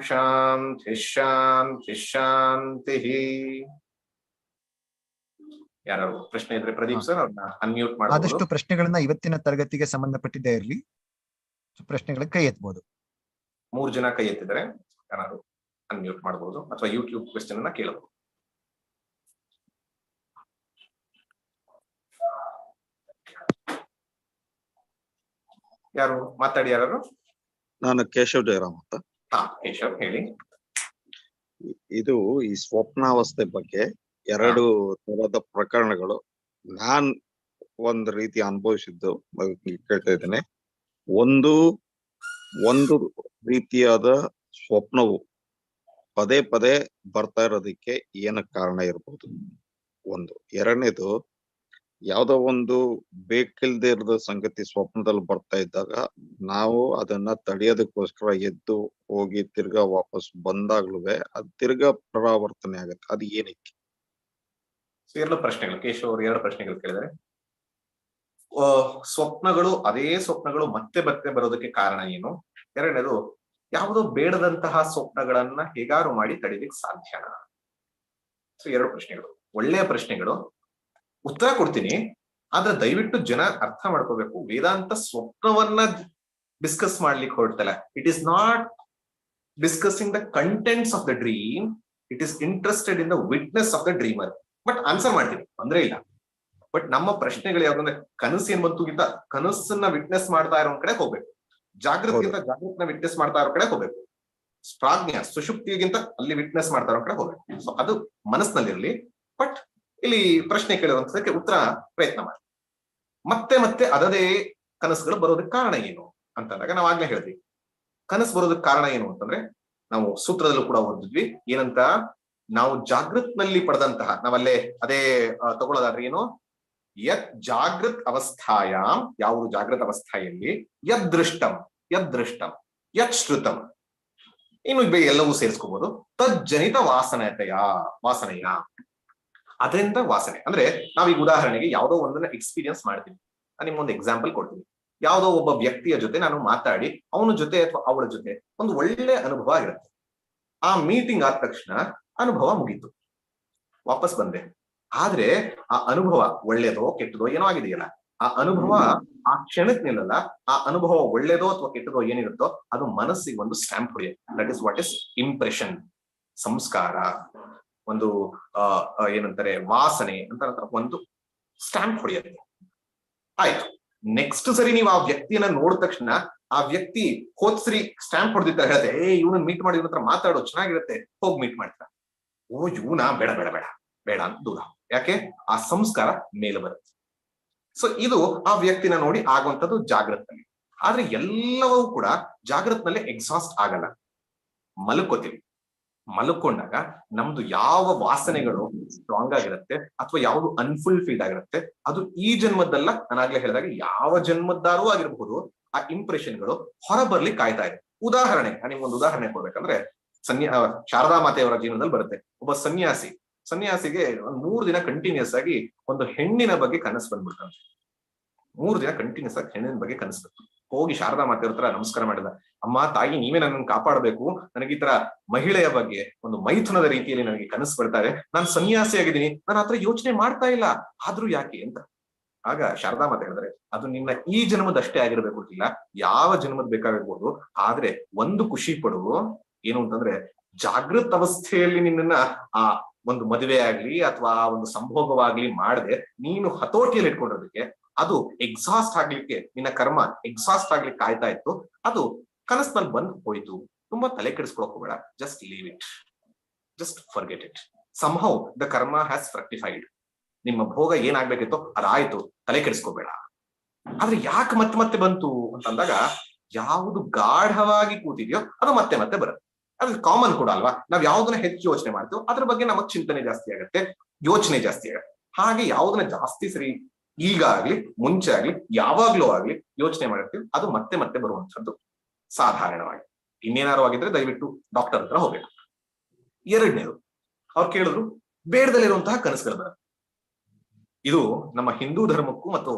ಶಾಂತಿ ಶಾಂತಿ ಶಾಂತಿ ಯಾರು ಪ್ರಶ್ನೆ ಇದ್ರೆ ಪ್ರದೀಪ್ ಸರ್ ಅವ್ರನ್ನ ಅನ್ಮ್ಯೂಟ್ ಮಾಡಬಹುದು ಆದಷ್ಟು ಪ್ರಶ್ನೆಗಳನ್ನ ಇವತ್ತಿನ ತರಗತಿಗೆ ಸಂಬಂಧಪಟ್ಟಿದ್ದೇ ಇರಲಿ. ಪ್ರಶ್ನೆಗಳಿಗೆ ಕೈ ಎತ್ತಬಹುದು ಮೂರ್ ಜನ ಕೈ ಎತ್ತಿದರೆ ಯಾರು ಅನ್ಮ್ಯೂಟ್ ಮಾಡಬಹುದು ಅಥವಾ ಯೂಟ್ಯೂಬ್ ಕ್ವೆಶ್ಚನ್ ಅನ್ನ ಕೇಳಬಹುದು. ಯಾರು? ಮಾತಾಡಿ ಯಾರು ನಾನು ಕೇಶವ್ ಜಯರಾಮ್ ಅಂತ. ಇದು ಈ ಸ್ವಪ್ನಾವಸ್ಥೆ ಬಗ್ಗೆ ಎರಡು ತರದ ಪ್ರಕರಣಗಳು ನಾನ್ ಒಂದ್ ರೀತಿ ಅನುಭವಿಸಿದ್ದು ಕೇಳ್ತಾ ಇದ್ದೇನೆ. ಒಂದು ಒಂದು ರೀತಿಯಾದ ಸ್ವಪ್ನವು ಪದೇ ಪದೇ ಬರ್ತಾ ಇರೋದಕ್ಕೆ ಏನ ಕಾರಣ ಇರಬಹುದು ಒಂದು. ಎರಡನೇದು ಯಾವ್ದೋ ಒಂದು ಬೇಕಿಲ್ದೇ ಇರದ ಸಂಗತಿ ಸ್ವಪ್ನದಲ್ಲಿ ಬರ್ತಾ ಇದ್ದಾಗ ನಾವು ಅದನ್ನ ತಡೆಯೋದಕ್ಕೋಸ್ಕರ ಎದ್ದು ಹೋಗಿ ತಿರ್ಗಾ ವಾಪಸ್ ಬಂದಾಗ್ಲೂ ಅದ್ ತಿರ್ಗಾ ಪುನರಾವರ್ತನೆ ಆಗತ್ತೆ. ಅದು ಏನಕ್ಕೆ? ಎರಡು ಪ್ರಶ್ನೆಗಳು. ಕೇಶವ್ ಅವರು ಎರಡು ಪ್ರಶ್ನೆಗಳು ಕೇಳಿದರೆ ಸ್ವಪ್ನಗಳು, ಅದೇ ಸ್ವಪ್ನಗಳು ಮತ್ತೆ ಮತ್ತೆ ಬರೋದಕ್ಕೆ ಕಾರಣ ಏನು? ಎರಡನೇದು, ಯಾವುದೋ ಬೇಡದಂತಹ ಸ್ವಪ್ನಗಳನ್ನ ಹೇಗಾರು ಮಾಡಿ ತಡಿಲಿಕ್ಕೆ ಸಾಧ್ಯನಾ? ಸೊ ಎರಡು ಪ್ರಶ್ನೆಗಳು. ಒಳ್ಳೆಯ ಪ್ರಶ್ನೆಗಳು. ಉತ್ತರ ಕೊಡ್ತೀನಿ. ಆದ್ರೆ ದಯವಿಟ್ಟು ಜನ ಅರ್ಥ ಮಾಡ್ಕೋಬೇಕು. ವೇದಾಂತ ಸ್ವಪ್ನವನ್ನ ಡಿಸ್ಕಸ್ ಮಾಡ್ಲಿಕ್ಕೆ ಹೊರಡ್ತಲ್ಲ it is not discussing the contents of the dream it is interested in the witness of the dreamer but answer ಮಾಡ್ತೀನಿ. ತೊಂದ್ರೆ ಇಲ್ಲ. ಬಟ್ ನಮ್ಮ ಪ್ರಶ್ನೆಗಳು ಯಾವ್ದಂದ್ರೆ ಕನಸು ಏನ್ ಬಂತು ಗಿಂತ ಕನಸನ್ನ ವಿಟ್ನೆಸ್ ಮಾಡ್ತಾ ಇರೋ ಕಡೆ ಹೋಗ್ಬೇಕು. ಜಾಗೃತಿಗಿಂತ ಜಾಗೃತಿನ ವಿಟ್ನೆಸ್ ಮಾಡ್ತಾ ಇರೋ ಕಡೆ ಹೋಗ್ಬೇಕು. ಪ್ರಾಜ್ಞ ಸುಶುಕ್ತಿಗಿಂತ ಅಲ್ಲಿ ವಿಟ್ನೆಸ್ ಮಾಡ್ತಾ ಇರೋ ಕಡೆ ಹೋಗ್ಬೇಕು. ಸೊ ಅದು ಮನಸ್ಸಿನಲ್ಲಿರಲಿ. ಬಟ್ ಇಲ್ಲಿ ಪ್ರಶ್ನೆ ಕೇಳಿರುವಂತದಕ್ಕೆ ಉತ್ತರ ಪ್ರಯತ್ನ ಮಾಡಿ. ಮತ್ತೆ ಮತ್ತೆ ಅದದೇ ಕನಸುಗಳು ಬರೋದಕ್ಕೆ ಕಾರಣ ಏನು ಅಂತಂದಾಗ ನಾವು ಆಗ್ಲೇ ಹೇಳಿದ್ವಿ. ಕನಸು ಬರೋದಕ್ಕೆ ಕಾರಣ ಏನು ಅಂತಂದ್ರೆ ನಾವು ಸೂತ್ರದಲ್ಲೂ ಕೂಡ ಓದಿದ್ವಿ. ಏನಂತ? ನಾವು ಜಾಗೃತ್ನಲ್ಲಿ ಪಡೆದಂತಹ ನಾವಲ್ಲೇ ಅದೇ ತಗೊಳ್ಳೋದಾದ್ರೆ ಏನು? ಯತ್ ಜಾಗೃತ್ ಅವಸ್ಥಾಯ, ಯಾವುದು ಜಾಗೃತ ಅವಸ್ಥಾಯಲ್ಲಿ? ಯದೃಷ್ಟಂ ಯದೃಷ್ಟಂ ಯದ್ ದೃಷ್ಟಂ, ಯತ್ ಶ್ರುತಂ. ಇನ್ನು ಎಲ್ಲವೂ ಸೇರಿಸ್ಕೋಬಹುದು ತಜ್ಜನಿತ ವಾಸನತೆಯ, ವಾಸನೆಯ. ಅದರಿಂದ ವಾಸನೆ. ಅಂದ್ರೆ ನಾವೀಗ ಉದಾಹರಣೆಗೆ ಯಾವುದೋ ಒಂದನ್ನ ಎಕ್ಸ್ಪೀರಿಯನ್ಸ್ ಮಾಡ್ತೀನಿ ನಿಮ್ಗೊಂದು ಎಕ್ಸಾಂಪಲ್ ಕೊಡ್ತೀನಿ. ಯಾವುದೋ ಒಬ್ಬ ವ್ಯಕ್ತಿಯ ಜೊತೆ ನಾನು ಮಾತಾಡಿ, ಅವನ ಜೊತೆ ಅಥವಾ ಅವಳ ಜೊತೆ ಒಂದು ಒಳ್ಳೆ ಅನುಭವ ಆಗಿರುತ್ತೆ ಆ ಮೀಟಿಂಗ್ ಆದ ತಕ್ಷಣ ಅನುಭವ ಮುಗೀತು. ವಾಪಸ್ ಬಂದೆ. ಆದ್ರೆ ಆ ಅನುಭವ ಒಳ್ಳೇದೋ ಕೆಟ್ಟದೋ ಏನೋ ಆಗಿದೆಯಲ್ಲ, ಆ ಅನುಭವ ಆ ಕ್ಷಣಕ್ಕೆ ನಿಲ್ಲಲ್ಲ, ಆ ಅನುಭವ ಒಳ್ಳೇದೋ ಅಥವಾ ಕೆಟ್ಟದೋ ಏನಿರುತ್ತೋ ಅದು ಮನಸ್ಸಿಗೆ ಒಂದು stamp ಹೊಡೆಯುತ್ತೆ. That is what is impression ಸಂಸ್ಕಾರ. ಒಂದು, ಆ ಏನಂತಾರೆ ವಾಸನೆ ಅಂತ ಒಂದು ಸ್ಟ್ಯಾಂಪ್ ಹೊಡೆಯುತ್ತೆ. ಆಯ್ತು. ನೆಕ್ಸ್ಟ್ ಸರಿ ನೀವು ಆ ವ್ಯಕ್ತಿಯನ್ನ ನೋಡಿದ ತಕ್ಷಣ ಆ ವ್ಯಕ್ತಿ ಕೋತ್ಸರಿ ಸರಿ ಸ್ಟ್ಯಾಂಪ್ ಹೊಡೆದಿದ್ದ ಹೇಳ್ತೆ, ಏ, ಇವನನ್ನ ಮೀಟ್ ಮಾಡಿ ಇವ್ನ ಮಾತಾಡೋ ಚೆನ್ನಾಗಿರುತ್ತೆ, ಹೋಗಿ ಮೀಟ್ ಮಾಡ್ತಾರ. ಓ, ಇವನ ಬೇಡ ಬೇಡ ಬೇಡ ಬೇಡ ಅಂತ ದೂರ. ಯಾಕೆ? ಆ ಸಂಸ್ಕಾರ ಮೇಲೆ ಬರುತ್ತೆ. ಸೊ ಇದು ಆ ವ್ಯಕ್ತಿನ ನೋಡಿ ಆಗುವಂತದ್ದು ಜಾಗೃತನಲ್ಲಿ ಆದ್ರೆ ಎಲ್ಲವೂ ಕೂಡ ಜಾಗೃತನಲ್ಲಿ ಎಕ್ಸಾಸ್ಟ್ ಆಗಲ್ಲ. ಮಲ್ಕೋತೀವಿ. ಮಲ್ಕೊಂಡಾಗ ನಮ್ದು ಯಾವ ವಾಸನೆಗಳು ಸ್ಟ್ರಾಂಗ್ ಆಗಿರುತ್ತೆ ಅಥವಾ ಯಾವುದು ಅನ್ಫುಲ್ಫಿಲ್ಡ್ ಆಗಿರುತ್ತೆ, ಅದು ಈ ಜನ್ಮದ್ದಲ್ಲ ನಾನಾಗ್ಲೇ ಹೇಳಿದಾಗ ಯಾವ ಜನ್ಮದ್ದಾರೂ ಆಗಿರಬಹುದು ಆ ಇಂಪ್ರೆಷನ್ಗಳು ಹೊರ ಬರ್ಲಿ ಕಾಯ್ತಾ ಇದೆ. ಉದಾಹರಣೆ, ನಾನು ನಿಮ್ಗೊಂದು ಉದಾಹರಣೆ ಕೊಡ್ಬೇಕಂದ್ರೆ ಸನ್ಯಾ ಶಾರದಾ ಮಾತೆಯವರ ಜೀವನದಲ್ಲಿ ಬರುತ್ತೆ. ಒಬ್ಬ ಸನ್ಯಾಸಿ, ಸನ್ಯಾಸಿಗೆ ಒಂದ್ ಮೂರು ದಿನ ಕಂಟಿನ್ಯೂಸ್ ಆಗಿ ಒಂದು ಹೆಣ್ಣಿನ ಬಗ್ಗೆ ಕನಸು ಬಂದ್ಬಿಡ್ತಾನೆ. ಮೂರು ದಿನ ಕಂಟಿನ್ಯೂಸ್ ಆಗಿ ಹೆಣ್ಣಿನ ಬಗ್ಗೆ ಕನಸು ಹೋಗಿ ಶಾರದಾ ಮಾತೆ ಹತ್ರ ನಮಸ್ಕಾರ ಮಾಡಿದ. ಅಮ್ಮ, ತಾಯಿ, ನೀವೇ ನನ್ನನ್ನು ಕಾಪಾಡಬೇಕು. ನನಗೆ ಈ ತರ ಮಹಿಳೆಯ ಬಗ್ಗೆ ಒಂದು ಮೈಥುನದ ರೀತಿಯಲ್ಲಿ ನನಗೆ ಕನಸು ಬರ್ತಾರೆ ನಾನು ಸನ್ಯಾಸಿ ಆಗಿದ್ದೀನಿ. ನಾನು ಆತರ ಯೋಚನೆ ಮಾಡ್ತಾ ಇಲ್ಲ. ಆದ್ರೂ ಯಾಕೆ ಅಂತ. ಆಗ ಶಾರದಾ ಮಾತೆ ಹೇಳಿದ್ರೆ, ಅದು ನಿನ್ನ ಈ ಜನ್ಮದಷ್ಟೇ ಆಗಿರ್ಬೇಕು ಇಲ್ಲ ಯಾವ ಜನ್ಮದ ಬೇಕಾಗಿರ್ಬೋದು. ಆದ್ರೆ ಒಂದು ಖುಷಿ ಪಡು. ಏನು ಅಂತಂದ್ರೆ, ಜಾಗೃತ ಅವಸ್ಥೆಯಲ್ಲಿ ನಿನ್ನನ್ನ ಆ ಒಂದು ಮದುವೆ ಆಗ್ಲಿ ಅಥವಾ ಆ ಒಂದು ಸಂಭೋಗವಾಗ್ಲಿ ಮಾಡದೆ, ನೀನು ಹತೋಟಿಯಲ್ಲಿ ಇಟ್ಕೊಂಡಿರೋದಕ್ಕೆ ಅದು ಎಕ್ಸಾಸ್ಟ್ ಆಗ್ಲಿಕ್ಕೆ, ನಿನ್ನ ಕರ್ಮ ಎಕ್ಸಾಸ್ಟ್ ಆಗ್ಲಿಕ್ಕೆ ಕಾಯ್ತಾ ಇತ್ತು. ಅದು ಕನಸ್ನಲ್ಲಿ ಬಂದು ಹೋಯ್ತು. ತುಂಬಾ ತಲೆ ಕೆಡಿಸ್ಕೊಳಕ್ ಹೋಗಬೇಡ. Just leave it just forget it somehow the karma has fructified ನಿಮ್ಮ ಭೋಗ ಏನಾಗ್ಬೇಕಿತ್ತು ಅದಾಯ್ತು. ತಲೆ ಕೆಡಿಸ್ಕೋಬೇಡ. ಆದ್ರೆ ಯಾಕೆ ಮತ್ತೆ ಮತ್ತೆ ಬಂತು ಅಂತಂದಾಗ ಯಾವುದು ಗಾಢವಾಗಿ ಕೂತಿದೆಯೋ ಅದು ಮತ್ತೆ ಮತ್ತೆ ಬರುತ್ತೆ. ಅದು ಕಾಮನ್ ಕೂಡ ಅಲ್ವಾ? ನಾವ್ ಯಾವ್ದನ್ನ ಹೆಚ್ಚು ಯೋಚನೆ ಮಾಡ್ತೀವೋ ಅದ್ರ ಬಗ್ಗೆ ನಮಗ್ ಚಿಂತನೆ ಜಾಸ್ತಿ ಆಗುತ್ತೆ, ಯೋಚನೆ ಜಾಸ್ತಿ ಆಗುತ್ತೆ. ಹಾಗೆ ಯಾವ್ದನ್ನ ಜಾಸ್ತಿ ಸರಿ ಈಗ ಆಗ್ಲಿ ಮುಂಚೆ ಆಗ್ಲಿ, ಯಾವಾಗ್ಲೂ ಆಗ್ಲಿ ಯೋಚನೆ ಮಾಡಿರ್ತೀವಿ. ಅದು ಮತ್ತೆ ಮತ್ತೆ ಬರುವಂತದ್ದು ಸಾಧಾರಣವಾಗಿ. ಇನ್ನೇನಾರು ಆಗಿದ್ರೆ ದಯವಿಟ್ಟು ಡಾಕ್ಟರ್ ಹತ್ರ ಹೋಗ್ಬೇಕು ಎರಡನೇದು, ಅವ್ರು ಕೇಳಿದ್ರು, ಬೇಡದಲ್ಲಿರುವಂತಹ ಕನಸುಗಳು ಬರುತ್ತೆ ಇದು ನಮ್ಮ ಹಿಂದೂ ಧರ್ಮಕ್ಕೂ ಮತ್ತು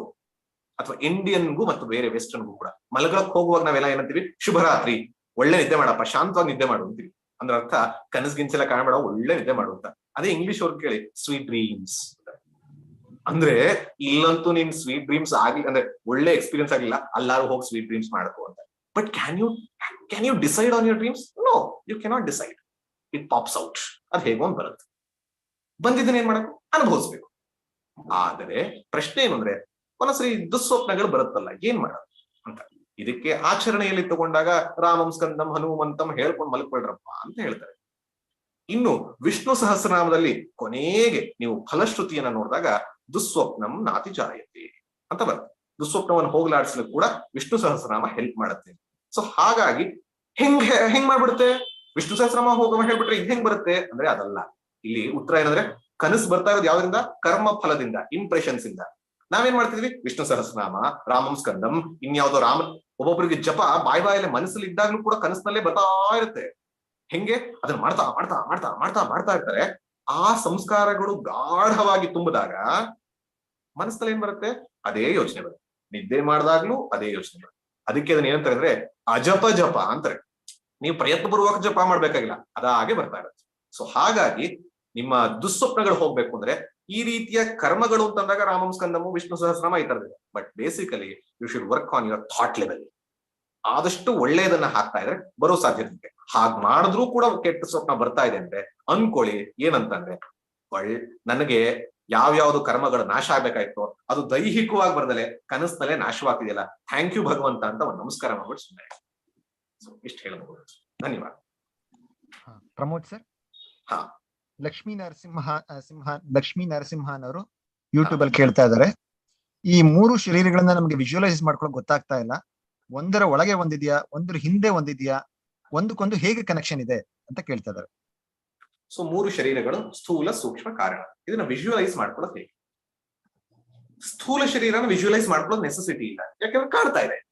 ಅಥವಾ ಇಂಡಿಯನ್ಗೂ ಮತ್ತು ಬೇರೆ ವೆಸ್ಟರ್ನ್ಗೂ ಕೂಡ. ಮಲಗಕ್ಕೆ ಹೋಗುವಾಗ ನಾವೆಲ್ಲ ಏನಂತೀವಿ? ಶುಭರಾತ್ರಿ. ಒಳ್ಳೆ ನಿದ್ದೆ ಮಾಡಪ್ಪ, ಶಾಂತವಾಗಿ ನಿದ್ದೆ ಮಾಡು ಅಂತೀವಿ. ಅಂದ್ರೆ ಅರ್ಥ, ಕನಸು ಗಿನ್ಸೆಲ್ಲ ಕಾಣಬೇಡ, ಒಳ್ಳೆ ನಿದ್ದೆ ಮಾಡು ಅಂತ. ಅದೇ ಇಂಗ್ಲಿಷ್ ಅವ್ರು ಕೇಳಿ ಸ್ವೀಟ್ ಡ್ರೀಮ್ಸ್ ಅಂದ್ರೆ ಇಲ್ಲಂತೂ ನಿನ್ ಸ್ವೀಟ್ ಡ್ರೀಮ್ಸ್ ಆಗ್ಲಿ, ಅಂದ್ರೆ ಒಳ್ಳೆ ಎಕ್ಸ್ಪೀರಿಯನ್ಸ್ ಆಗಿಲ್ಲ ಅಲ್ಲಾರು ಹೋಗಿ ಸ್ವೀಟ್ ಡ್ರೀಮ್ಸ್ ಮಾಡ್ಕೋ ಅಂತ. But can you can you decide on your dreams no you cannot decide it pops out ಅದ್ ಹೇಗೋ ಒಂದ್ ಬರುತ್ತೆ. ಬಂದಿದ್ದನ್ನ ಏನ್ ಮಾಡಬೇಕು? ಅನುಭವಿಸ್ಬೇಕು. ಆದರೆ ಪ್ರಶ್ನೆ ಏನು ಅಂದ್ರೆ, ಒಂದೊಂದ್ಸರಿ ದುಸ್ವಪ್ನಗಳು ಬರುತ್ತಲ್ಲ, ಏನ್ ಮಾಡೋದು ಅಂತ. ಇದಕ್ಕೆ ಆಚರಣೆಯಲ್ಲಿ ತಗೊಂಡಾಗ ರಾಮಂ ಸ್ಕಂದಂ ಹನುಮಂತಂ ಹೇಳ್ಕೊಂಡು ಮಲ್ಕೊಳ್ರಪ್ಪ ಅಂತ ಹೇಳ್ತಾರೆ. ಇನ್ನು ವಿಷ್ಣು ಸಹಸ್ರನಾಮದಲ್ಲಿ ಕೊನೆಗೆ ನೀವು ಫಲಶ್ರುತಿಯನ್ನ ನೋಡಿದಾಗ ದುಸ್ವಪ್ನಂ ನಾತಿ ಜಾಯತೆ ಅಂತ ಬರುತ್ತೆ. ದುಸ್ವಪ್ನವನ್ನು ಹೋಗಲಾಡಿಸಲು ಕೂಡ ವಿಷ್ಣು ಸಹಸ್ರನಾಮ ಹೆಲ್ಪ್ ಮಾಡುತ್ತೆ. ಸೊ ಹಾಗಾಗಿ ಹೆಂಗ್ ಹೆಂಗ್ ಮಾಡ್ಬಿಡುತ್ತೆ? ವಿಷ್ಣು ಸಹಸ್ರನಾಮ ಹೋಗ ಹೇಳ್ಬಿಟ್ರೆ ಇದು ಹೆಂಗ್ ಬರುತ್ತೆ? ಅಂದ್ರೆ ಅದಲ್ಲ. ಇಲ್ಲಿ ಉತ್ತರ ಏನಂದ್ರೆ ಕನಸು ಬರ್ತಾ ಇರೋದು ಯಾವ್ದರಿಂದ? ಕರ್ಮ ಫಲದಿಂದ ಇಂಪ್ರೆಷನ್ಸ್ ಇಂದ. ನಾವೇನ್ ಮಾಡ್ತಿದ್ವಿ? ವಿಷ್ಣು ಸಹಸ್ರನಾಮ, ರಾಮಂ ಸ್ಕಂದಂ, ಇನ್ಯಾವುದೋ ರಾಮ ಒಬ್ಬೊಬ್ಬರಿಗೆ ಜಪ ಬಾಯಿ ಬಾಯಲ್ಲಿ ಮನಸ್ಸಲ್ಲಿ ಇದ್ದಾಗ್ಲೂ ಕೂಡ ಕನಸಿನಲ್ಲೇ ಬರ್ತಾ ಇರುತ್ತೆ. ಹೆಂಗೆ? ಅದನ್ನ ಮಾಡ್ತಾ ಮಾಡ್ತಾ ಮಾಡ್ತಾ ಮಾಡ್ತಾ ಮಾಡ್ತಾ ಇರ್ತಾರೆ. ಆ ಸಂಸ್ಕಾರಗಳು ಗಾಢವಾಗಿ ತುಂಬಿದಾಗ ಮನಸ್ಸಲ್ಲಿ ಏನ್ ಬರುತ್ತೆ? ಅದೇ ಯೋಚನೆ ಬರುತ್ತೆ. ನಿದ್ದೆ ಮಾಡಿದಾಗ್ಲೂ ಅದೇ ಯೋಚನೆ ಬರುತ್ತೆ. ಅದಕ್ಕೆ ಅದನ್ನ ಏನಂತಾರೆ ಅಂದ್ರೆ ಅಜಪ ಜಪ ಅಂತಾರೆ. ನೀವು ಪ್ರಯತ್ನ ಪೂರ್ವಕ ಜಪ ಮಾಡ್ಬೇಕಾಗಿಲ್ಲ ಅದಾಗೆ ಬರ್ತಾ ಇರುತ್ತೆ. ಸೊ ಹಾಗಾಗಿ ನಿಮ್ಮ ದುಸ್ವಪ್ನಗಳು ಹೋಗ್ಬೇಕು ಅಂದ್ರೆ ಈ ರೀತಿಯ ಕರ್ಮಗಳು ಅಂತಂದಾಗ ರಾಮಂ ಸ್ಕಂದಮು ವಿಷ್ಣು ಸಹಸ್ರಮ ಈ ತರದಿದೆ but basically you should work on your thought level ಆದಷ್ಟು ಒಳ್ಳೆಯದನ್ನ ಹಾಕ್ತಾ ಇದ್ರೆ ಬರೋ ಸಾಧ್ಯತೆ. ಇದೆ ಹಾಗ್ ಮಾಡಿದ್ರೂ ಕೂಡ ಕೆಟ್ಟ ಸ್ವಪ್ನ ಬರ್ತಾ ಇದೆ ಅಂದ್ರೆ, ಅನ್ಕೊಳ್ಳಿ ಏನಂತಂದ್ರೆ, ಒಳ್ ನನಗೆ ಯಾವ್ಯಾವ್ದು ಕರ್ಮಗಳು ನಾಶ ಆಗ್ಬೇಕಾಯ್ತೋ ಅದು ದೈಹಿಕವಾಗಿ ಬರ್ದಲೆ ಕನಸಿನಲ್ಲೇ ನಾಶವಾಗ್ತಿದೆಯಲ್ಲ. ಥ್ಯಾಂಕ್ ಯು ಭಗವಂತ ಅಂತ ಒಂದು ನಮಸ್ಕಾರ ಮಾಡ್ಬಿಟ್ಟು ಸುಮ್ಮನೆ ಇಷ್ಟು ಹೇಳಬಹುದು. ಧನ್ಯವಾದ. ಪ್ರಮೋದ್ ಸರ್? ಹಾ. ಲಕ್ಷ್ಮೀ ನರಸಿಂಹ ಸಿಂಹ ಲಕ್ಷ್ಮೀ ನರಸಿಂಹನ್ ಅವರು ಯೂಟ್ಯೂಬ್ ಅಲ್ಲಿ ಕೇಳ್ತಾ ಇದ್ದಾರೆ. ಈ ಮೂರು ಶರೀರಗಳನ್ನ ನಮಗೆ ವಿಜುವಲೈಸ್ ಮಾಡ್ಕೊಳಕ್ ಗೊತ್ತಾಗ್ತಾ ಇಲ್ಲ. ಒಂದರ ಒಳಗೆ ಒಂದಿದ್ಯಾ ಒಂದರ ಹಿಂದೆ ಒಂದಿದ್ಯಾ ಒಂದಕ್ಕೊಂದು ಹೇಗೆ ಕನೆಕ್ಷನ್ ಇದೆ ಅಂತ ಕೇಳ್ತಾ ಇದ್ದಾರೆ. ಸೊ ಮೂರು ಶರೀರಗಳು ಸ್ಥೂಲ ಸೂಕ್ಷ್ಮ ಕಾರಣ. ಇದನ್ನ ವಿಜುವಲೈಸ್ ಮಾಡ್ಕೊಳ್ಳೋದು ಹೇಗೆ? ಸ್ಥೂಲ ಶರೀರನ ವಿಜುವಲೈಸ್ ಮಾಡ್ಕೊಳ್ಳೋದು ನೆಸೆಸಿಟಿ ಇಲ್ಲ ಯಾಕಂದ್ರೆ ಕಾಣ್ತಾ ಇದೆ.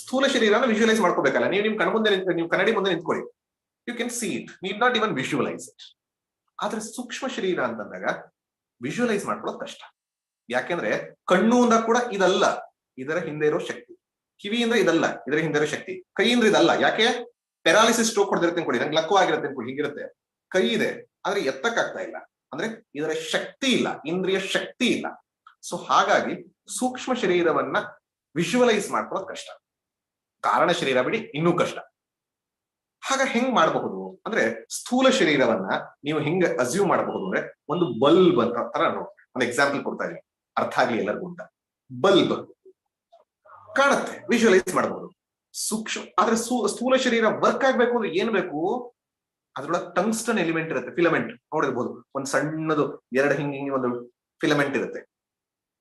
ಸ್ಥೂಲ ಶರೀರನ ವಿಜುವಲೈಸ್ ಮಾಡ್ಕೋಬೇಕಲ್ಲ. ನೀವು ನಿಮ್ ಕಣ್ ಮುಂದೆ ನೀವು ಕನ್ನಡಿ ಮುಂದೆ ನಿಂತ್ಕೊಳ್ಳಿ. You can see it need not even visualise it ಆದ್ರೆ ಸೂಕ್ಷ್ಮ ಶರೀರ ಅಂತಂದಾಗ ವಿಜುವಲೈಸ್ ಮಾಡ್ಕೊಳ್ಳೋದು ಕಷ್ಟ. ಯಾಕೆಂದ್ರೆ ಕಣ್ಣು ಅಂದ ಕೂಡ ಇದಲ್ಲ. ಇದರ ಹಿಂದೆ ಇರೋ ಶಕ್ತಿ. ಕಿವಿಯಿಂದ ಇದಲ್ಲ. ಇದರ ಹಿಂದೆ ಇರೋ ಶಕ್ತಿ. ಕೈಯಿಂದ ಇದಲ್ಲ. ಯಾಕೆ? ಪೆರಾಲಿಸಿಸ್ ಸ್ಟ್ರೋಕ್ ಹೊಡೆದಿರುತ್ತೆ ಅನ್ಕೊಳ್ಳಿ ನಂಗೆ ಲಕ್ಕು ಆಗಿರುತ್ತೆ ಅನ್ಕೊಳ್ಳಿ ಹಿಂಗಿರುತ್ತೆ. ಕೈ ಇದೆ, ಆದ್ರೆ ಎತ್ತಕ್ಕಾಗ್ತಾ ಇಲ್ಲ. ಅಂದ್ರೆ ಇದರ ಶಕ್ತಿ ಇಲ್ಲ, ಇಂದ್ರಿಯ ಶಕ್ತಿ ಇಲ್ಲ. ಸೊ ಹಾಗಾಗಿ ಸೂಕ್ಷ್ಮ ಶರೀರವನ್ನ ವಿಶುವಲೈಸ್ ಮಾಡ್ಕೊಳ್ಳೋದು ಕಷ್ಟ. ಕಾರಣ ಶರೀರ ಬಿಡಿ, ಇನ್ನೂ ಕಷ್ಟ. ಹಾಗ ಹೆಂಗ್ ಮಾಡಬಹುದು? ಅಂದ್ರೆ ಸ್ಥೂಲ ಶರೀರವನ್ನ ನೀವು ಹೆಂಗ್ ಅಸ್ಯೂಮ್ ಮಾಡಬಹುದು? ಅಂದ್ರೆ ಒಂದು ಬಲ್ಬ್ ಅಂತ ತರ ನೋಡಿ, ಒಂದು ಎಕ್ಸಾಂಪಲ್ ಕೊಡ್ತಾ ಇದೀನಿ. ಅರ್ಥ ಆಗ್ಲಿ ಎಲ್ಲರಿಗೂ ಅಂತ. ಬಲ್ಬ್ ಕಾಣುತ್ತೆ ವಿಶುವಲೈಸ್ ಮಾಡಬಹುದು ಸೂಕ್ಷ್ಮ, ಆದ್ರೆ ಸ್ಥೂಲ ಶರೀರ ವರ್ಕ್ ಆಗ್ಬೇಕು ಅಂದ್ರೆ ಏನ್ ಬೇಕು? ಅದ್ರೊಳಗೆ ಟಂಗ್ಸ್ಟನ್ ಎಲಿಮೆಂಟ್ ಇರುತ್ತೆ ಫಿಲಮೆಂಟ್ ನೋಡಿರ್ಬೋದು. ಒಂದ್ ಸಣ್ಣದು, ಎರಡು ಹಿಂಗ್, ಹಿಂಗೆ ಒಂದು ಫಿಲಮೆಂಟ್ ಇರುತ್ತೆ.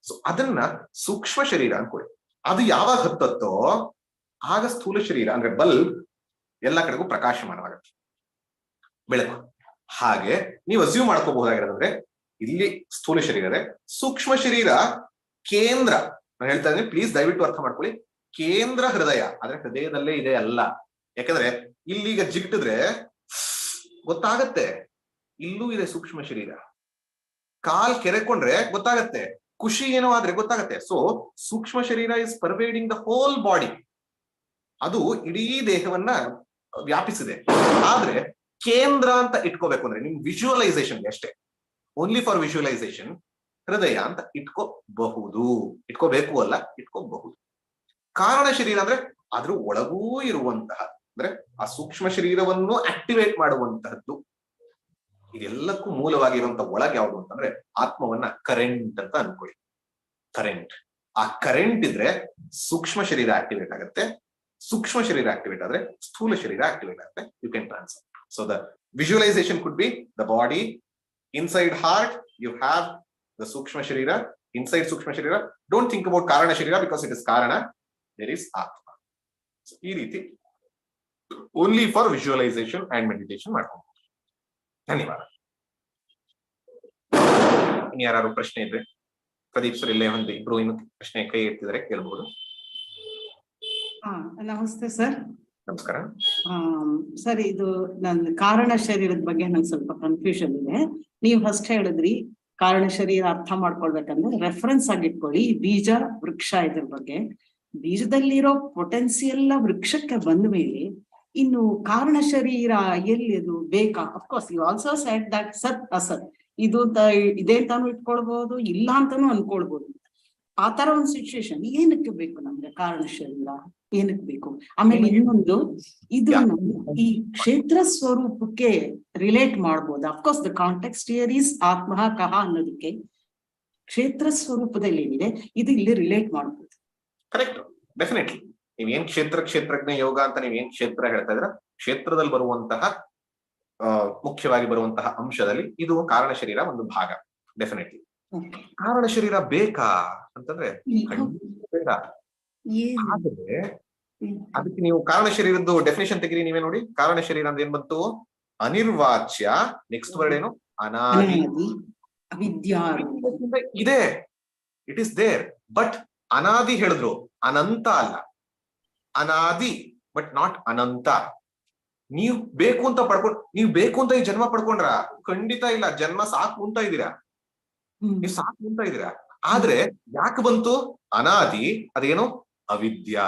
ಸೊ ಅದನ್ನ ಸೂಕ್ಷ್ಮ ಶರೀರ ಅನ್ಕೊಳ್ಳಿ. ಅದು ಯಾವಾಗ ಹತ್ತತ್ತೋ, ಆಗ ಸ್ಥೂಲ ಶರೀರ, ಅಂದ್ರೆ ಬಲ್ಬ್ ಎಲ್ಲ ಕಡೆಗೂ ಪ್ರಕಾಶಮಾನವಾಗುತ್ತೆ. ಬೆಳಕು. ಹಾಗೆ ನೀವು ಅಸ್ಯೂಮ್ ಮಾಡ್ಕೋಬಹುದಾಗಿರೋದಂದ್ರೆ, ಇಲ್ಲಿ ಸ್ಥೂಲ ಶರೀರ ಸೂಕ್ಷ್ಮ ಶರೀರ ಕೇಂದ್ರ. ನಾನು ಹೇಳ್ತಾ ಇದ್ದೀನಿ ಪ್ಲೀಸ್ ದಯವಿಟ್ಟು ಅರ್ಥ ಮಾಡ್ಕೊಳ್ಳಿ. ಕೇಂದ್ರ ಹೃದಯ, ಆದ್ರೆ ಹೃದಯದಲ್ಲೇ ಇದೆ ಅಲ್ಲ. ಯಾಕಂದ್ರೆ ಇಲ್ಲೀಗ ಜಿಗ್ಟಿದ್ರೆ ಗೊತ್ತಾಗತ್ತೆ. ಇಲ್ಲೂ ಇದೆ ಸೂಕ್ಷ್ಮ ಶರೀರ. ಕಾಲ್ ಕೆರೆಕೊಂಡ್ರೆ ಗೊತ್ತಾಗತ್ತೆ. ಖುಷಿ ಏನೋ ಆದ್ರೆ ಗೊತ್ತಾಗತ್ತೆ. So sukshma sharira is pervading the whole body ಅದು ಇಡೀ ದೇಹವನ್ನ ವ್ಯಾಪಿಸಿದೆ. ಆದ್ರೆ ಕೇಂದ್ರ ಅಂತ ಇಟ್ಕೋಬೇಕು ಅಂದ್ರೆ ನಿಮ್ ವಿಜುವಲೈಸೇಷನ್ ಅಷ್ಟೇ. ಓನ್ಲಿ ಫಾರ್ ವಿಜುವಲೈಸೇಷನ್ ಹೃದಯ ಅಂತ ಇಟ್ಕೋಬಹುದು. ಇಟ್ಕೋಬೇಕು ಅಲ್ಲ, ಇಟ್ಕೋಬಹುದು. ಕಾರಣ ಶರೀರ ಅಂದ್ರೆ ಅದ್ರ ಒಳಗೂ ಇರುವಂತಹ, ಅಂದ್ರೆ ಆ ಸೂಕ್ಷ್ಮ ಶರೀರವನ್ನು ಆಕ್ಟಿವೇಟ್ ಮಾಡುವಂತಹದ್ದು. ಇದೆಲ್ಲಕ್ಕೂ ಮೂಲವಾಗಿರುವಂತ ಒಳಗೆ ಯಾವುದು ಅಂತಂದ್ರೆ ಆತ್ಮವನ್ನ ಕರೆಂಟ್ ಅಂತ ಅನ್ಕೊಳ್ಳಿ. ಕರೆಂಟ್ ಆ ಕರೆಂಟ್ ಇದ್ರೆ ಸೂಕ್ಷ್ಮ ಶರೀರ ಆಕ್ಟಿವೇಟ್ ಆಗುತ್ತೆ. ಸೂಕ್ಷ್ಮ ಶರೀರ ಆಕ್ಟಿವೇಟ್ ಆದ್ರೆ ಸ್ಥೂಲ ಶರೀರ ಆಕ್ಟಿವೇಟ್ ಆಗುತ್ತೆ. You can transfer so the visualisation could be the body inside heart you have the sukshma sharira inside ಸೂಕ್ಷ್ಮ ಶರೀರ. Don't think about karana sharira because it is karana. There is atma ಈ ರೀತಿ only for visualisation and meditation ಮಾಡ್ಕೊಂಡು. ಧನ್ಯವಾದ. ಇನ್ ಯಾರು ಪ್ರಶ್ನೆ ಇದ್ರೆ Pradeep sir ಇಲ್ಲೇ ಒಂದು ಇಬ್ರು ಇನ್ನು ಪ್ರಶ್ನೆ ಕೈ ಎತ್ತಿದ್ರೆ ಕೇಳಬಹುದು ನಮಸ್ತೆ ಸರ್ ನಮಸ್ಕಾರ. ಸರ್ ಇದು ನನ್ನ ಕಾರಣ ಶರೀರದ ಬಗ್ಗೆ ನಂಗೆ ಸ್ವಲ್ಪ ಕನ್ಫ್ಯೂಷನ್ ಇದೆ. ನೀವು ಫಸ್ಟ್ ಹೇಳಿದ್ರಿ ಕಾರಣ ಶರೀರ ಅರ್ಥ ಮಾಡ್ಕೊಳ್ಬೇಕಂದ್ರೆ ರೆಫರೆನ್ಸ್ ಆಗಿ ಇಟ್ಕೊಳ್ಳಿ ಬೀಜ ವೃಕ್ಷ ಇದ್ರ ಬಗ್ಗೆ. ಬೀಜದಲ್ಲಿರೋ ಪೊಟೆನ್ಸಿಯಲ್ ವೃಕ್ಷಕ್ಕೆ ಬಂದ ಮೇಲೆ ಇನ್ನು ಕಾರಣ ಶರೀರ ಎಲ್ಲಿ ಅದು ಬೇಕಾ? Of course you also set that sat asat. ಇದು ಇದೇ ಅಂತಾನು ಇಟ್ಕೊಳ್ಬಹುದು ಇಲ್ಲ ಅಂತಾನು ಅನ್ಕೊಳ್ಬಹುದು ಆ ತರ ಒಂದು ಸಿಚುವೇಶನ್ ಏನಕ್ಕೆ ಬೇಕು ನಮ್ಗೆ ಕಾರಣ ಶರೀರ? ಏನಕ್ಕೆ ಬೇಕು? ಆಮೇಲೆ ಇನ್ನೊಂದು ಇದು ಈ ಕ್ಷೇತ್ರ ಸ್ವರೂಪಕ್ಕೆ ರಿಲೇಟ್ ಮಾಡ್ಬೋದು? Of course the context here is ಆತ್ಮಹ ಕಹ ಅನ್ನೋದಕ್ಕೆ ಕ್ಷೇತ್ರ ಸ್ವರೂಪದಲ್ಲಿ ಏನಿದೆ ಇದು ಇಲ್ಲಿ ರಿಲೇಟ್ ಮಾಡ್ಬೋದು. ಕರೆಕ್ಟ್ ಡೆಫಿನೆಟ್ಲಿ ನೀವೇನ್ ಕ್ಷೇತ್ರ ಕ್ಷೇತ್ರಜ್ಞ ಯೋಗ ಅಂತ ನೀವೇನ್ ಕ್ಷೇತ್ರ ಹೇಳ್ತಾ ಇದ್ರ ಕ್ಷೇತ್ರದಲ್ಲಿ ಬರುವಂತಹ ಮುಖ್ಯವಾಗಿ ಬರುವಂತಹ ಅಂಶದಲ್ಲಿ ಇದು ಕಾರಣ ಶರೀರ ಒಂದು ಭಾಗ. ಡೆಫಿನೆಟ್ಲಿ ಕಾರಣ ಶರೀರ ಬೇಕಾ ಅಂತಂದ್ರೆ ಬೇಡ. ಆದ್ರೆ ಅದಕ್ಕೆ ನೀವು ಕಾರಣ ಶರೀರದ್ದು ಡೆಫಿನೇಷನ್ ತೆಗಿರಿ ನೀವೇ ನೋಡಿ. ಕಾರಣ ಶರೀರ ಅಂದ್ರೆ ಏನ್ ಬಂತು? ಅನಿರ್ವಾಚ್ಯ ನೆಕ್ಸ್ಟ್ ವರ್ಡ್ ಏನು? ಅನಾದಿ. ಇದೆ. ಇಟ್ ಇಸ್ ದೇರ್ ಬಟ್ ಅನಾದಿ ಹೇಳಿದ್ರು. ಅನಂತ ಅಲ್ಲ. ಅನಾದಿ ಬಟ್ ನಾಟ್ ಅನಂತ. ನೀವು ಬೇಕು ಅಂತ ಪಡ್ಕೊಂಡ್ ನೀವು ಬೇಕು ಅಂತ ಈ ಜನ್ಮ ಪಡ್ಕೊಂಡ್ರ? ಖಂಡಿತ ಇಲ್ಲ. ಜನ್ಮ ಸಾಕು ಅಂತ ಇದ್ದೀರಾ? ನೀವ್ ಸಾಕು ಅಂತ ಇದ್ದೀರಾ? ಆದ್ರೆ ಯಾಕೆ ಬಂತು? ಅನಾದಿ ಅದೇನು? ಅವಿದ್ಯ.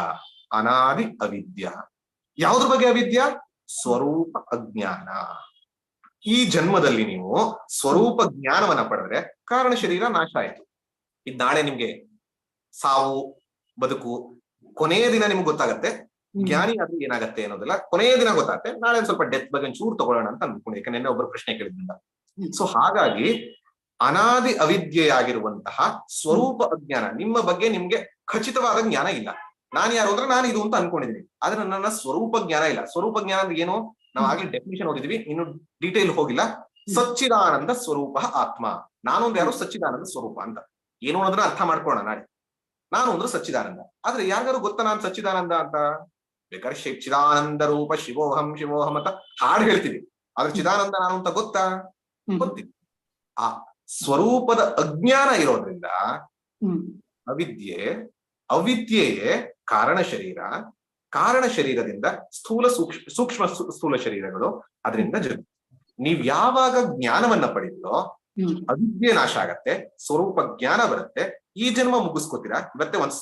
ಅನಾದಿ ಅವಿದ್ಯ. ಯಾವ್ದ್ರ ಬಗ್ಗೆ ಅವಿದ್ಯ? ಸ್ವರೂಪ ಅಜ್ಞಾನ. ಈ ಜನ್ಮದಲ್ಲಿ ನೀವು ಸ್ವರೂಪ ಜ್ಞಾನವನ್ನ ಪಡೆದ್ರೆ ಕಾರಣ ಶರೀರ ನಾಶ ಆಯ್ತು. ಇದ್ ನಾಳೆ ನಿಮ್ಗೆ ಸಾವು ಬದುಕು. ಕೊನೆಯ ದಿನ ನಿಮ್ಗೆ ಗೊತ್ತಾಗತ್ತೆ. ಜ್ಞಾನಿ ಆದ್ರೆ ಏನಾಗತ್ತೆ ಅನ್ನೋದೆಲ್ಲ ಕೊನೆಯ ದಿನ ಗೊತ್ತಾಗುತ್ತೆ. ನಾಳೆ ಒಂದ್ ಸ್ವಲ್ಪ ಡೆತ್ ಬಗ್ಗೆ ಚೂರ್ ತಗೊಳ್ಳೋಣ ಅಂತ ಅನ್ಕೊಂಡು ಯಾಕಂದ್ರೆ ನೆನ್ನೆ ಒಬ್ಬರು ಪ್ರಶ್ನೆ ಕೇಳಿದ್ರಿಂದ ಸೊ ಹಾಗಾಗಿ ಅನಾದಿ ಅವಿದ್ಯೆಯಾಗಿರುವಂತಹ ಸ್ವರೂಪ ಅಜ್ಞಾನ ನಿಮ್ಮ ಬಗ್ಗೆ ನಿಮ್ಗೆ ಖಚಿತವಾದ ಜ್ಞಾನ ಇಲ್ಲ. ನಾನು ಯಾರು ಅಂದ್ರೆ ನಾನು ಇದು ಅಂತ ಅನ್ಕೊಂಡಿದ್ದೀನಿ. ಆದ್ರೆ ನನ್ನ ಸ್ವರೂಪ ಜ್ಞಾನ ಇಲ್ಲ. ಸ್ವರೂಪ ಜ್ಞಾನ ಅಂದ್ರೆ ಏನು? ನಾವು ಆಗ್ಲಿ ಡೆಫಿನೇಷನ್ ಓದಿದ್ವಿ. ಇನ್ನು ಡೀಟೇಲ್ ಹೋಗಿಲ್ಲ. ಸಚ್ಚಿದಾನಂದ ಸ್ವರೂಪ ಆತ್ಮ. ನಾನೊಂದು ಯಾರು ಸಚ್ಚಿದಾನಂದ ಸ್ವರೂಪ ಅಂತ. ಏನು ಅನ್ನೋದನ್ನ ಅರ್ಥ ಮಾಡ್ಕೊಳ್ಳೋಣ ನಾಳೆ. ನಾನು ಅಂದ್ರೆ ಸಚ್ಚಿದಾನಂದ. ಆದ್ರೆ ಯಾರಿಗಾರು ಗೊತ್ತಾ ನಾನು ಸಚ್ಚಿದಾನಂದ ಅಂತ? ಬೇಕಾದ್ರೆ ಶಿ- ಚಿದಾನಂದ ರೂಪ ಶಿವೋಹಂ ಶಿವೋಹಂ ಅಂತ ಹಾಡು ಹೇಳ್ತೀವಿ ಆದ್ರೆ ಚಿದಾನಂದ ನಾನು ಅಂತ ಗೊತ್ತಾ. ಗೊತ್ತಿಲ್ಲ. ಆ ಸ್ವರೂಪದ ಅಜ್ಞಾನ ಇರೋದ್ರಿಂದ. ಅವಿದ್ಯೆ ಅವಿದ್ಯೆಯೇ ಕಾರಣ ಶರೀರ. ಕಾರಣ ಶರೀರದಿಂದ ಸ್ಥೂಲ ಸೂಕ್ಷ್ಮ ಸೂಕ್ಷ್ಮ ಸ್ಥೂ- ಸ್ಥೂಲ ಶರೀರಗಳು ಅದರಿಂದ ಜನ್ಮ. ನೀವ್ ಯಾವಾಗ ಜ್ಞಾನವನ್ನ ಪಡೆದಿರೋ ಅವಿದ್ಯೆ ನಾಶ ಆಗತ್ತೆ ಸ್ವರೂಪ ಜ್ಞಾನ ಬರುತ್ತೆ ಈ ಜನ್ಮ ಮುಗಿಸ್ಕೋತೀರಾ? ಮತ್ತೆ ಒಂದ್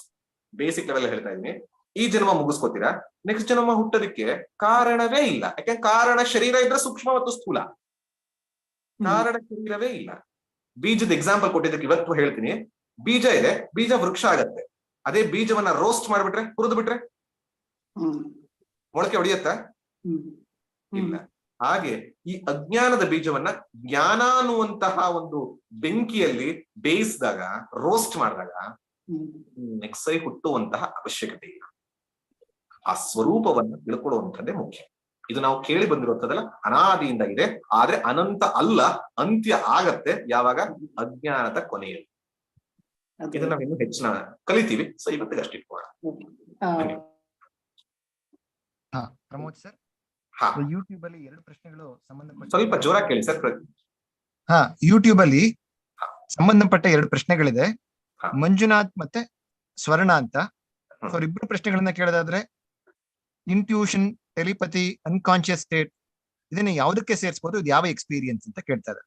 ಬೇಸಿಕ್ ಲೆವೆಲ್ ಹೇಳ್ತಾ ಇದೀನಿ ಈ ಜನ್ಮ ಮುಗಿಸ್ಕೋತೀರಾ? ನೆಕ್ಸ್ಟ್ ಜನ್ಮ ಹುಟ್ಟೋದಕ್ಕೆ ಕಾರಣವೇ ಇಲ್ಲ. ಯಾಕೆ ಕಾರಣ ಶರೀರ ಇದ್ರೆ ಸೂಕ್ಷ್ಮ ಮತ್ತು ಸ್ಥೂಲ. ಕಾರಣ ಶರೀರವೇ ಇಲ್ಲ. ಬೀಜದ ಎಕ್ಸಾಂಪಲ್ ಕೊಟ್ಟಿದ್ದಕ್ಕೆ ಇವತ್ತು ಹೇಳ್ತೀನಿ. ಬೀಜ ಇದೆ ಬೀಜ ವೃಕ್ಷ ಆಗತ್ತೆ. ಅದೇ ಬೀಜವನ್ನ ರೋಸ್ಟ್ ಮಾಡ್ಬಿಟ್ರೆ ಹುರಿದು ಬಿಟ್ರೆ ಹ್ಮ್. ಮೊಳಕೆ ಹೊಡಿಯತ್ತ. ಇಲ್ಲ. ಹಾಗೆ ಈ ಅಜ್ಞಾನದ ಬೀಜವನ್ನ ಜ್ಞಾನ ಅನ್ನುವಂತಹ ಒಂದು ಬೆಂಕಿಯಲ್ಲಿ ಬೇಯಿಸಿದಾಗ ರೋಸ್ಟ್ ಮಾಡಿದಾಗ. ನೆಕ್ಸೈ ಹುಟ್ಟುವಂತಹ ಅವಶ್ಯಕತೆ ಇಲ್ಲ. ಆ ಸ್ವರೂಪವನ್ನು ತಿಳ್ಕೊಳ್ಳುವಂಥದ್ದೇ ಮುಖ್ಯ. ಇದು ನಾವು ಕೇಳಿ ಬಂದಿರುವಂಥದ್ದಲ್ಲ ಅನಾದಿಯಿಂದ ಇದೆ. ಆದ್ರೆ ಅನಂತ ಅಲ್ಲ ಅಂತ್ಯ ಆಗತ್ತೆ ಯಾವಾಗ? ಅಜ್ಞಾನದ ಕೊನೆಯಲ್ಲಿ. ಅದು, ಇದನ್ನ ನಾವು ಇನ್ನೂ ಹೆಚ್ಚಿನ ಕಲಿತೀವಿ. ಸೊ ಇವತ್ತಿಗೆ ಅಷ್ಟು ಇಟ್ಕೊಳ್ಳೋಣ ಆ, ಪ್ರಮೋದ್ ಸರ್. ಯೂಟ್ಯೂಬ್ ಅಲ್ಲಿ ಎರಡು ಪ್ರಶ್ನೆಗಳು ಸಂಬಂಧಪಟ್ಟ ಸ್ವಲ್ಪ ಜೋರಾಗಿ ಕೇಳಿ ಸರ್ ಹಾ ಯೂಟ್ಯೂಬ್ ಅಲ್ಲಿ ಸಂಬಂಧಪಟ್ಟ ಎರಡು ಪ್ರಶ್ನೆಗಳಿದೆ. ಮಂಜುನಾಥ್ ಮತ್ತೆ ಸ್ವರ್ಣ ಅಂತ. ಇಬ್ಬರು ಪ್ರಶ್ನೆಗಳನ್ನ ಕೇಳೋದಾದ್ರೆ ಇಂಟ್ಯೂಷನ್ ಟೆಲಿಪತಿ ಅನ್ಕಾನ್ಶಿಯಸ್ ಸ್ಟೇಟ್ ಇದನ್ನ ಯಾವುದಕ್ಕೆ ಸೇರಿಸಬಹುದು ಇದು ಯಾವ ಎಕ್ಸ್ಪೀರಿಯನ್ಸ್ ಅಂತ ಕೇಳ್ತಾರೆ.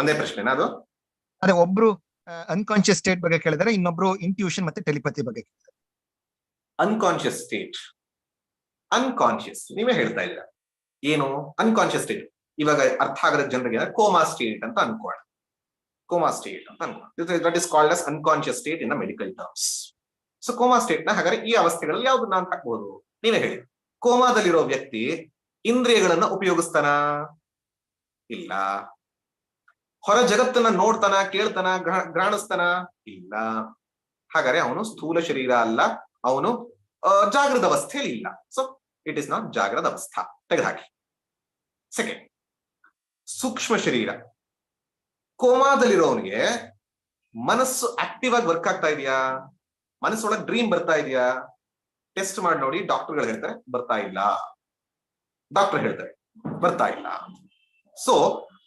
ಒಂದೇ ಪ್ರಶ್ನೆ ಅದು? ಅದೇ ಒಬ್ರು ಅನ್ಕಾನ್ಶಿಯಸ್ ಸ್ಟೇಟ್ ಬಗ್ಗೆ ಕೇಳಿದ್ರೆ ಇನ್ನೊಬ್ರು ಇಂಟ್ಯೂಷನ್ ಮತ್ತೆ ಟೆಲಿಪತಿ ಬಗ್ಗೆ. ಅನ್ಕಾನ್ಶಿಯಸ್ ಸ್ಟೇಟ್ ಅನ್ಕಾನ್ಶಿಯಸ್ ನೀವೇ ಹೇಳ್ತಾ ಇದ್ದೀರಾ? ಏನು? ಅನ್ಕಾನ್ಶಿಯಸ್ ಸ್ಟೇಟ್ ಇವಾಗ ಅರ್ಥ ಆಗದ ಜನರಿಗೆ ಕೋಮಾ ಸ್ಟೇಟ್ ಅಂತ ಅನ್ಕೋಣ ಕೋಮಾ ಸ್ಟೇಟ್ ಅಂತ ಅನ್ಕೋಣ that is called as unconscious state in medical terms so coma ಸ್ಟೇಟ್ನ ಹಾಗಾದ್ರೆ ಈ ಅವಸ್ಥೆಗಳಲ್ಲಿ ಯಾವ್ದು ನಾನ್ ಹಾಕ್ಬಹುದು ನೀವೇ ಹೇಳಿ. ಕೋಮಾದಲ್ಲಿರೋ ವ್ಯಕ್ತಿ ಇಂದ್ರಿಯಗಳನ್ನ ಉಪಯೋಗಿಸ್ತಾನ? ಇಲ್ಲ. ಹೊರ ಜಗತ್ತನ್ನ ನೋಡ್ತಾನ, ಕೇಳ್ತಾನ ಗ್ರಹ ಗ್ರಹಣಿಸ್ತಾನ ಇಲ್ಲ. ಹಾಗಾದ್ರೆ ಅವನು ಸ್ಥೂಲ ಶರೀರ ಅಲ್ಲ. ಅವನು ಜಾಗೃತ ಅವಸ್ಥೆಯಲ್ಲಿ ಇಲ್ಲ. ಸೊ ಇಟ್ ಇಸ್ ನಾಟ್ ಜಾಗ್ರದ ಅವಸ್ಥಾ ತೆಗೆದುಹಾಕಿ ಸೆಕೆಂಡ್ ಸೂಕ್ಷ್ಮ ಶರೀರ ಕೋಮಾದಲ್ಲಿರೋವನಿಗೆ ಮನಸ್ಸು ಆಕ್ಟಿವ್ ಆಗಿ ವರ್ಕ್ ಆಗ್ತಾ ಇದೆಯಾ ಮನಸ್ಸೊಳಗೆ ಡ್ರೀಮ್ ಬರ್ತಾ ಇದೆಯಾ ಟೆಸ್ಟ್ ಮಾಡಿ ನೋಡಿ ಡಾಕ್ಟರ್ಗಳು ಹೇಳ್ತಾರೆ ಬರ್ತಾ ಇಲ್ಲ ಡಾಕ್ಟರ್ ಹೇಳ್ತಾರೆ ಬರ್ತಾ ಇಲ್ಲ ಸೊ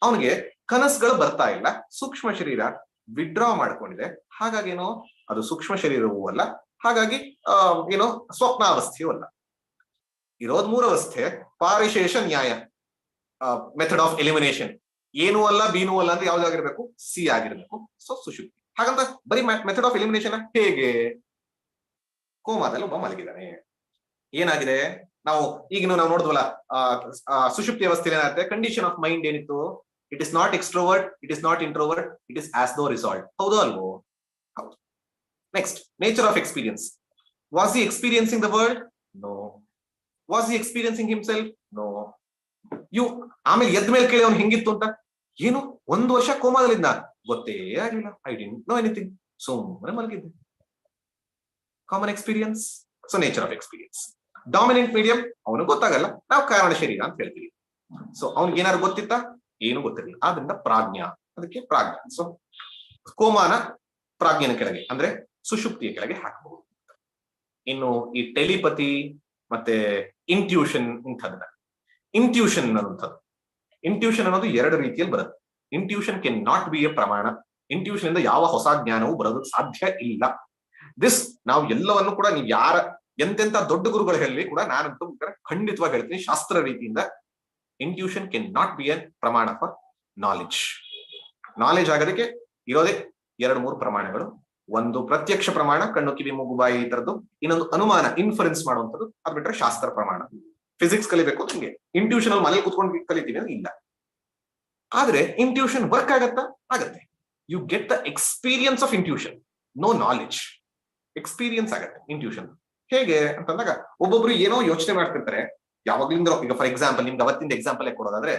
ಅವನಿಗೆ ಕನಸುಗಳು ಬರ್ತಾ ಇಲ್ಲ ಸೂಕ್ಷ್ಮ ಶರೀರ ವಿಡ್ರಾ ಮಾಡ್ಕೊಂಡಿದೆ ಹಾಗಾಗಿ ಏನೋ ಅದು ಸೂಕ್ಷ್ಮ ಶರೀರವೂ ಅಲ್ಲ ಹಾಗಾಗಿ ಏನೋ ಸ್ವಪ್ನಾವಸ್ಥೆಯೂ ಅಲ್ಲ ಇರೋದ್ ಮೂರವಸ್ಥೆ ಪಾರಿಶೇಷ ನ್ಯಾಯ ಮೆಥಡ್ ಆಫ್ ಎಲಿಮಿನೇಷನ್ ಏನು ಅಲ್ಲ, ಬೀನು ಅಲ್ಲ ಅಂದ್ರೆ ಯಾವ್ದಾಗಿರ್ಬೇಕು ಸಿ ಆಗಿರ್ಬೇಕು. ಸೊ ಸುಶುಕ್ತಿ ಹಾಗಂತ ಬರೀ ಮೆಥಡ್ ಆಫ್ ಎಲಿಮಿನೇಷನ್ ಹೇಗೆ? ಕೋಮಾದಲ್ಲಿ ಒಬ್ಬ ಮಲಗಿದ್ದಾನೆ ಏನಾಗಿದೆ? ನಾವು ಈಗ ನಾವು ನೋಡಿದ್ವಲ್ಲ ಸುಶುಪ್ತಿ ವ್ಯವಸ್ಥೆ ಏನಾಗುತ್ತೆ? ಕಂಡೀಷನ್ ಆಫ್ ಮೈಂಡ್ ಏನಿತ್ತು? It is not extrovert it is not introvert it is as though result ಹೌದು ಅಲ್ವೋ? ಹೌದು. Next nature of experience was he experiencing the world no was he experiencing himself no you, ಆಮೇಲೆ ಎದ್ ಮೇಲೆ ಕೇಳಿ ಅವ್ನು ಹೆಂಗಿತ್ತು ಅಂತ? ಏನು? ಒಂದು ವರ್ಷ ಕೋಮಾದಲ್ಲಿದ್ದ? ಗೊತ್ತೇ ಆಗಿಲ್ಲ. ಐ ಡಿಂಟ್ ನೋ ಎನಿಥಿಂಗ್ ಸುಮ್ಮನೆ ಮಲಗಿದ್ದೆ. Common experience so nature of experience dominant medium ಅವನು ಗೊತ್ತಾಗಲ್ಲ. ನಾವು ಕಾರಣ ಶರೀರ ಅಂತ ಹೇಳ್ತೀವಿ. ಸೊ ಅವ್ನಿಗೆ ಏನಾದ್ರು ಗೊತ್ತಿತ್ತ? ಏನು ಗೊತ್ತಿರಲಿಲ್ಲ. ಆದ್ರಿಂದ ಪ್ರಾಜ್ಞ. ಅದಕ್ಕೆ ಪ್ರಾಜ್ಞ. ಸೊ ಕೋಮಾನ ಪ್ರಾಜ್ಞನ ಕೆಳಗೆ, ಅಂದ್ರೆ ಸುಷುಪ್ತಿಯ ಕೆಳಗೆ ಹಾಕಬಹುದು ಇನ್ನು ಈ ಟೆಲಿಪತಿ ಮತ್ತೆ ಇಂಟ್ಯೂಷನ್ ಇಂಥದನ್ನ ಇಂಟ್ಯೂಷನ್ ಅನ್ನುವಂಥದ್ದು. ಇಂಟ್ಯೂಷನ್ ಅನ್ನೋದು ಎರಡು ರೀತಿಯಲ್ಲಿ ಬರುತ್ತೆ. Intuition can not be a pramana intuition ಇಂದ ಯಾವ ಹೊಸ ಜ್ಞಾನವೂ ಬರೋದಕ್ಕೆ ಸಾಧ್ಯ ಇಲ್ಲ. ದಿಸ್ ನಾವು ಎಲ್ಲವನ್ನು ಕೂಡ ನೀವು ಯಾರ ಎಂತೆಂತ ದೊಡ್ಡ ಗುರುಗಳು ಹೇಳಿ ಕೂಡ ನಾನಂತೂ ಖಂಡಿತವಾಗಿ ಹೇಳ್ತೀನಿ ಶಾಸ್ತ್ರ ರೀತಿಯಿಂದ. Intuition can not be a pramana for knowledge knowledge ಆಗೋದಕ್ಕೆ ಇರೋದೇ ಎರಡು ಮೂರು ಪ್ರಮಾಣಗಳು. ಒಂದು ಪ್ರತ್ಯಕ್ಷ ಪ್ರಮಾಣ, ಕಣ್ಣು, ಕಿವಿ, ಮೂಗು, ಬಾಯಿ ಈ ಇನ್ನೊಂದು ಅನುಮಾನ ಇನ್ಫರೆನ್ಸ್ ಮಾಡುವಂಥದ್ದು, ಅದ್ ಬಿಟ್ರೆ ಶಾಸ್ತ್ರ ಪ್ರಮಾಣ. ಫಿಸಿಕ್ಸ್ ಕಲಿಬೇಕು ಹಿಂಗೆ ಇಂಟ್ಯೂಷನ್ ಅಲ್ಲಿ ಮನೇಲಿ ಕುತ್ಕೊಂಡು ಕಲಿತೀವಿ ಅಂದ್ರೆ ಇಲ್ಲ. ಆದ್ರೆ ಇಂಟ್ಯೂಷನ್ ವರ್ಕ್ ಆಗತ್ತಾ? ಆಗತ್ತೆ. You get the experience of intuition no knowledge experience ಆಗತ್ತೆ ಇಂಟ್ಯೂಷನ್ ಹೇಗೆ ಅಂತಂದಾಗ ಒಬ್ಬೊಬ್ರು ಏನೋ ಯೋಚನೆ ಮಾಡ್ತಿರ್ತಾರೆ. ಯಾವಾಗ್ಲಿಂದ ಈಗ ಫಾರ್ ಎಕ್ಸಾಂಪಲ್ ನಿಮ್ಗೆ ಅವತ್ತಿಂದ ಎಕ್ಸಾಂಪಲ್ ಕೊಡೋದಾದ್ರೆ,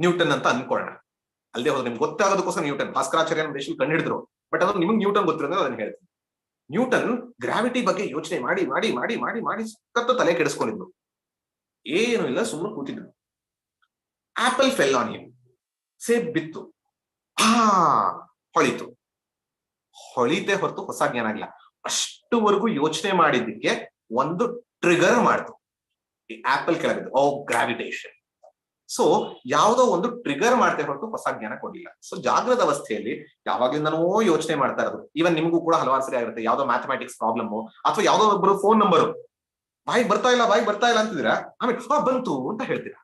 ನ್ಯೂಟನ್ ಅಂತ ಅನ್ಕೊಳ್ಳೋಣ. ಅಲ್ಲದೆ ಹೋದ್ರೆ ನಿಮ್ಗೆ ಗೊತ್ತಾಗೋದಕ್ಕೋಸ್ಕರ ನ್ಯೂಟನ್ ಭಾಸ್ಕರಾಚಾರ್ಯ ದೇಶದಲ್ಲಿ ಕಂಡುಹಿಡಿದ್ರು ಬಟ್ ಅದು ನಿಮ್ಗೆ ನ್ಯೂಟನ್ ಗೊತ್ತಿರೋದ್ರೆ ಅದನ್ನ ಹೇಳ್ತೀನಿ. ನ್ಯೂಟನ್ ಗ್ರಾವಿಟಿ ಬಗ್ಗೆ ಯೋಚನೆ ಮಾಡಿ ಮಾಡಿ ಮಾಡಿ ಮಾಡಿ ಮಾಡಿ ಸಖತ್ತು ತಲೆ ಕೆಡಿಸ್ಕೊಂಡಿದ್ರು ಏನು ಇಲ್ಲ ಸುಮ್ಮನೆ ಕೂತಿದ್ರು ಆಪಲ್ ಫೆಲ್ ಆನ್ ಹಿಮ್ ಸೇಬ್ ಬಿತ್ತು. ಆ, ಹೊಳಿತು. ಹೊಳಿತೆ ಹೊರತು ಹೊಸ ಜ್ಞಾನ ಆಗಿಲ್ಲ ಅಷ್ಟುವರೆಗೂ ಯೋಚನೆ ಮಾಡಿದ್ದಕ್ಕೆ ಒಂದು ಟ್ರಿಗರ್ ಮಾಡ್ತು. ಈ ಆಪಲ್ ಕೆಳಗಿದ್ದು. ಓ ಗ್ರಾವಿಟೇಷನ್ ಸೊ ಯಾವುದೋ ಒಂದು ಟ್ರಿಗರ್ ಮಾಡ್ತಾ ಹೊರತು ಹೊಸ ಜ್ಞಾನ ಕೊಡ್ಲಿಲ್ಲ. ಸೊ ಜಾಗೃತ ಅವಸ್ಥೆಯಲ್ಲಿ ಯಾವಾಗ್ಲಿಂದನೋ ಯೋಚನೆ ಮಾಡ್ತಾ ಇರೋದು. ಈವನ್ ನಿಮಗೂ ಕೂಡ ಹಲವಾರು ಸರಿ ಆಗಿರುತ್ತೆ ಯಾವ್ದೋ ಮ್ಯಾಥಮೆಟಿಕ್ಸ್ ಪ್ರಾಬ್ಲಮ್ ಅಥವಾ ಯಾವ್ದೋ ಒಬ್ಬರು ಫೋನ್ ನಂಬರ್ ಬಾಯಿ ಬರ್ತಾ ಇಲ್ಲ ಬಾಯಿ ಬರ್ತಾ ಇಲ್ಲ ಅಂತಿದ್ದೀರಾ? ಆಮೇಲೆ "ಆ, ಬಂತು ಅಂತ ಹೇಳ್ತೀರಾ?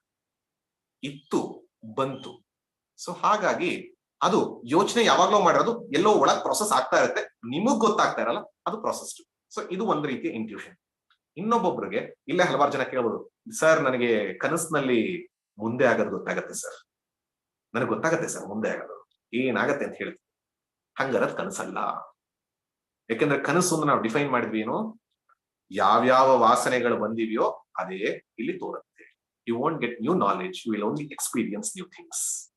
ಇತ್ತು ಬಂತು. ಸೊ ಹಾಗಾಗಿ ಅದು ಯೋಚನೆ ಯಾವಾಗ್ಲೂ ಮಾಡಿರೋದು ಎಲ್ಲೋ ಒಳಗ್ ಪ್ರೊಸೆಸ್ ಆಗ್ತಾ ಇರುತ್ತೆ. ನಿಮಗ್ ಗೊತ್ತಾಗ್ತಾ ಇರಲ್ಲ ಅದು ಪ್ರೊಸೆಸ್ ಸೊ ಇದು ಒಂದು ರೀತಿಯ ಇಂಟ್ಯೂಷನ್ ಇನ್ನೊಬ್ಬೊಬ್ರಿಗೆ ಇಲ್ಲೇ ಹಲವಾರು ಜನ ಕೇಳ್ಬೋದು ಸರ್ ನನಗೆ ಕನಸಿನಲ್ಲಿ ಮುಂದೆ ಆಗೋದು ಗೊತ್ತಾಗತ್ತೆ ಸರ್. ನನಗೆ ಗೊತ್ತಾಗತ್ತೆ ಸರ್ ಮುಂದೆ ಆಗೋದು. ಏನಾಗತ್ತೆ ಅಂತ ಹೇಳ್ತೀನಿ. ಹಂಗರದ್ ಕನಸಲ್ಲ. ಯಾಕಂದ್ರೆ ಕನಸು ನಾವು ಡಿಫೈನ್ ಮಾಡಿದ್ವಿ ಏನು? ಯಾವ್ಯಾವ ವಾಸನೆಗಳು ಬಂದಿವೆಯೋ ಅದೇ ಇಲ್ಲಿ ತೋರುತ್ತೆ. You want get new knowledge you will only experience new things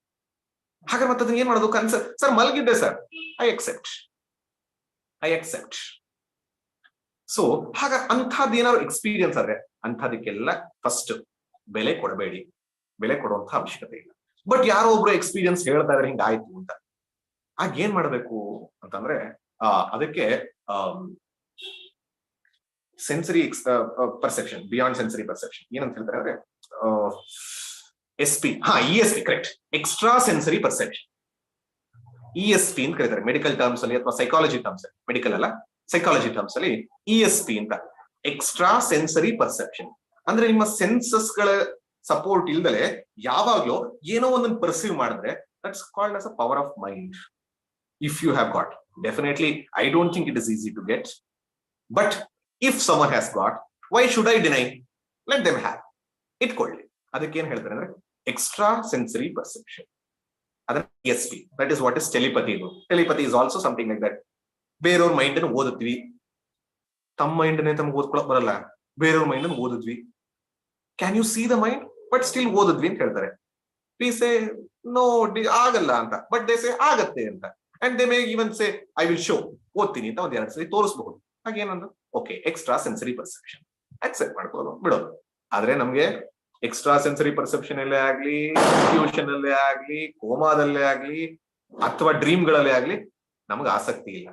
ಹಾಗಾದ್ರೆ ಮತ್ತೆ ಅದನ್ನ ಏನ್ ಮಾಡೋದು? ಕನ್ಸ, sir ಮಲಗಿದ್ದೆ sir. I except I except so ಹಾಗ ಅಂಥದ್ದು ಏನಾದ್ರು ಎಕ್ಸ್ಪೀರಿಯನ್ಸ್ ಆದ್ರೆ ಅಂಥದಕ್ಕೆಲ್ಲ ಫಸ್ಟ್ ಬೆಲೆ ಕೊಡಬೇಡಿ. ಬೆಲೆ ಕೊಡುವಂತ ಅವಶ್ಯಕತೆ ಇಲ್ಲ. ಬಟ್ ಯಾರೋ ಒಬ್ರು ಎಕ್ಸ್ಪೀರಿಯನ್ಸ್ ಹೇಳ್ತಾ ಇದ್ರೆ ಹಿಂಗಾಯ್ತು ಅಂತ. ಆಗ ಏನ್ ಮಾಡ್ಬೇಕು ಅಂತಂದ್ರೆ, ಆ, ಅದಕ್ಕೆ sensory ex perception beyond sensory perception ಏನಂತ ಹೇಳ್ತಾರೆ ಅಂದ್ರೆ ಎಸ್ ಪಿ ಹಾ E S P correct extra sensory perception E S P ಅಂತ ಕರೀತಾರೆ ಮೆಡಿಕಲ್ ಟರ್ಮ್ಸ್ ಅಲ್ಲಿ ಅಥವಾ ಸೈಕಾಲಜಿ ಟರ್ಮ್ಸ್ ಅಲ್ಲಿ. ಮೆಡಿಕಲ್ ಅಲ್ಲ ಸೈಕಾಲಜಿ ಟರ್ಮ್ಸ್ ಅಲ್ಲಿ ಇ ಎಸ್ ಪಿ ಅಂತ. ಎಕ್ಸ್ಟ್ರಾ ಸೆನ್ಸರಿ ಪರ್ಸೆಪ್ಷನ್ ಅಂದ್ರೆ ನಿಮ್ಮ ಸೆನ್ಸಸ್ಗಳ ಸಪೋರ್ಟ್ ಇಲ್ದಲೆ ಯಾವಾಗ್ಲೂ ಏನೋ ಒಂದನ್ನು ಪರ್ಸೀವ್ ಮಾಡಿದ್ರೆ that's called as a power of mind if you have got definitely I don't think it is easy to get but if someone has got why should I deny let them have ಇಟ್ಕೊಳ್ಳಿ ಅದಕ್ಕೆ ಏನ್ ಹೇಳ್ತಾರೆ ಅಂದ್ರೆ extra sensory perception ಅದನ್ನ S P that is what is telepathy ಇದು. Telepathy is also something like that ಬೇರೆಯವ್ರ mind ಅನ್ನು ಓದುತ್ತೀವಿ. ತಮ್ಮ ಮೈಂಡ್ ತಮ್ಗೆ ಓದ್ಕೊಳಕ್ ಬರಲ್ಲ. ಬೇರೆಯವ್ರ ಮೈಂಡ್ ಅನ್ನು ಓದಿದ್ವಿ can you see the mind but still ಓದಿದ್ವಿ ಅಂತ ಹೇಳ್ತಾರೆ. ಪ್ಲೀಸ್ ನೋ ಆಗಲ್ಲ ಅಂತ. ಬಟ್ ದೇ ಸೇ ಆಗತ್ತೆ ಅಂತ. And they may even say I will show ಓದ್ತೀನಿ ಅಂತ ಒಂದ್ ಎರಡು ಸರಿ ತೋರಿಸಬಹುದು. ಹಾಗೇನಂದ್ರೆ okay extra sensory perception accept ಮಾಡ್ಕೊಳ್ಳೋದು, ಬಿಡೋದು. ಆದ್ರೆ ನಮ್ಗೆ ಎಕ್ಸ್ಟ್ರಾ ಸೆನ್ಸರಿ ಪರ್ಸೆಪ್ಷನ್ ಅಲ್ಲೇ ಆಗ್ಲಿ ಟ್ಯೂಷನ್ ಅಲ್ಲೇ ಆಗ್ಲಿ, ಕೋಮಾದಲ್ಲೇ ಆಗ್ಲಿ, ಅಥವಾ ಡ್ರೀಮ್ ಗಳಲ್ಲೇ ಆಗ್ಲಿ, ನಮಗ್ ಆಸಕ್ತಿ ಇಲ್ಲ.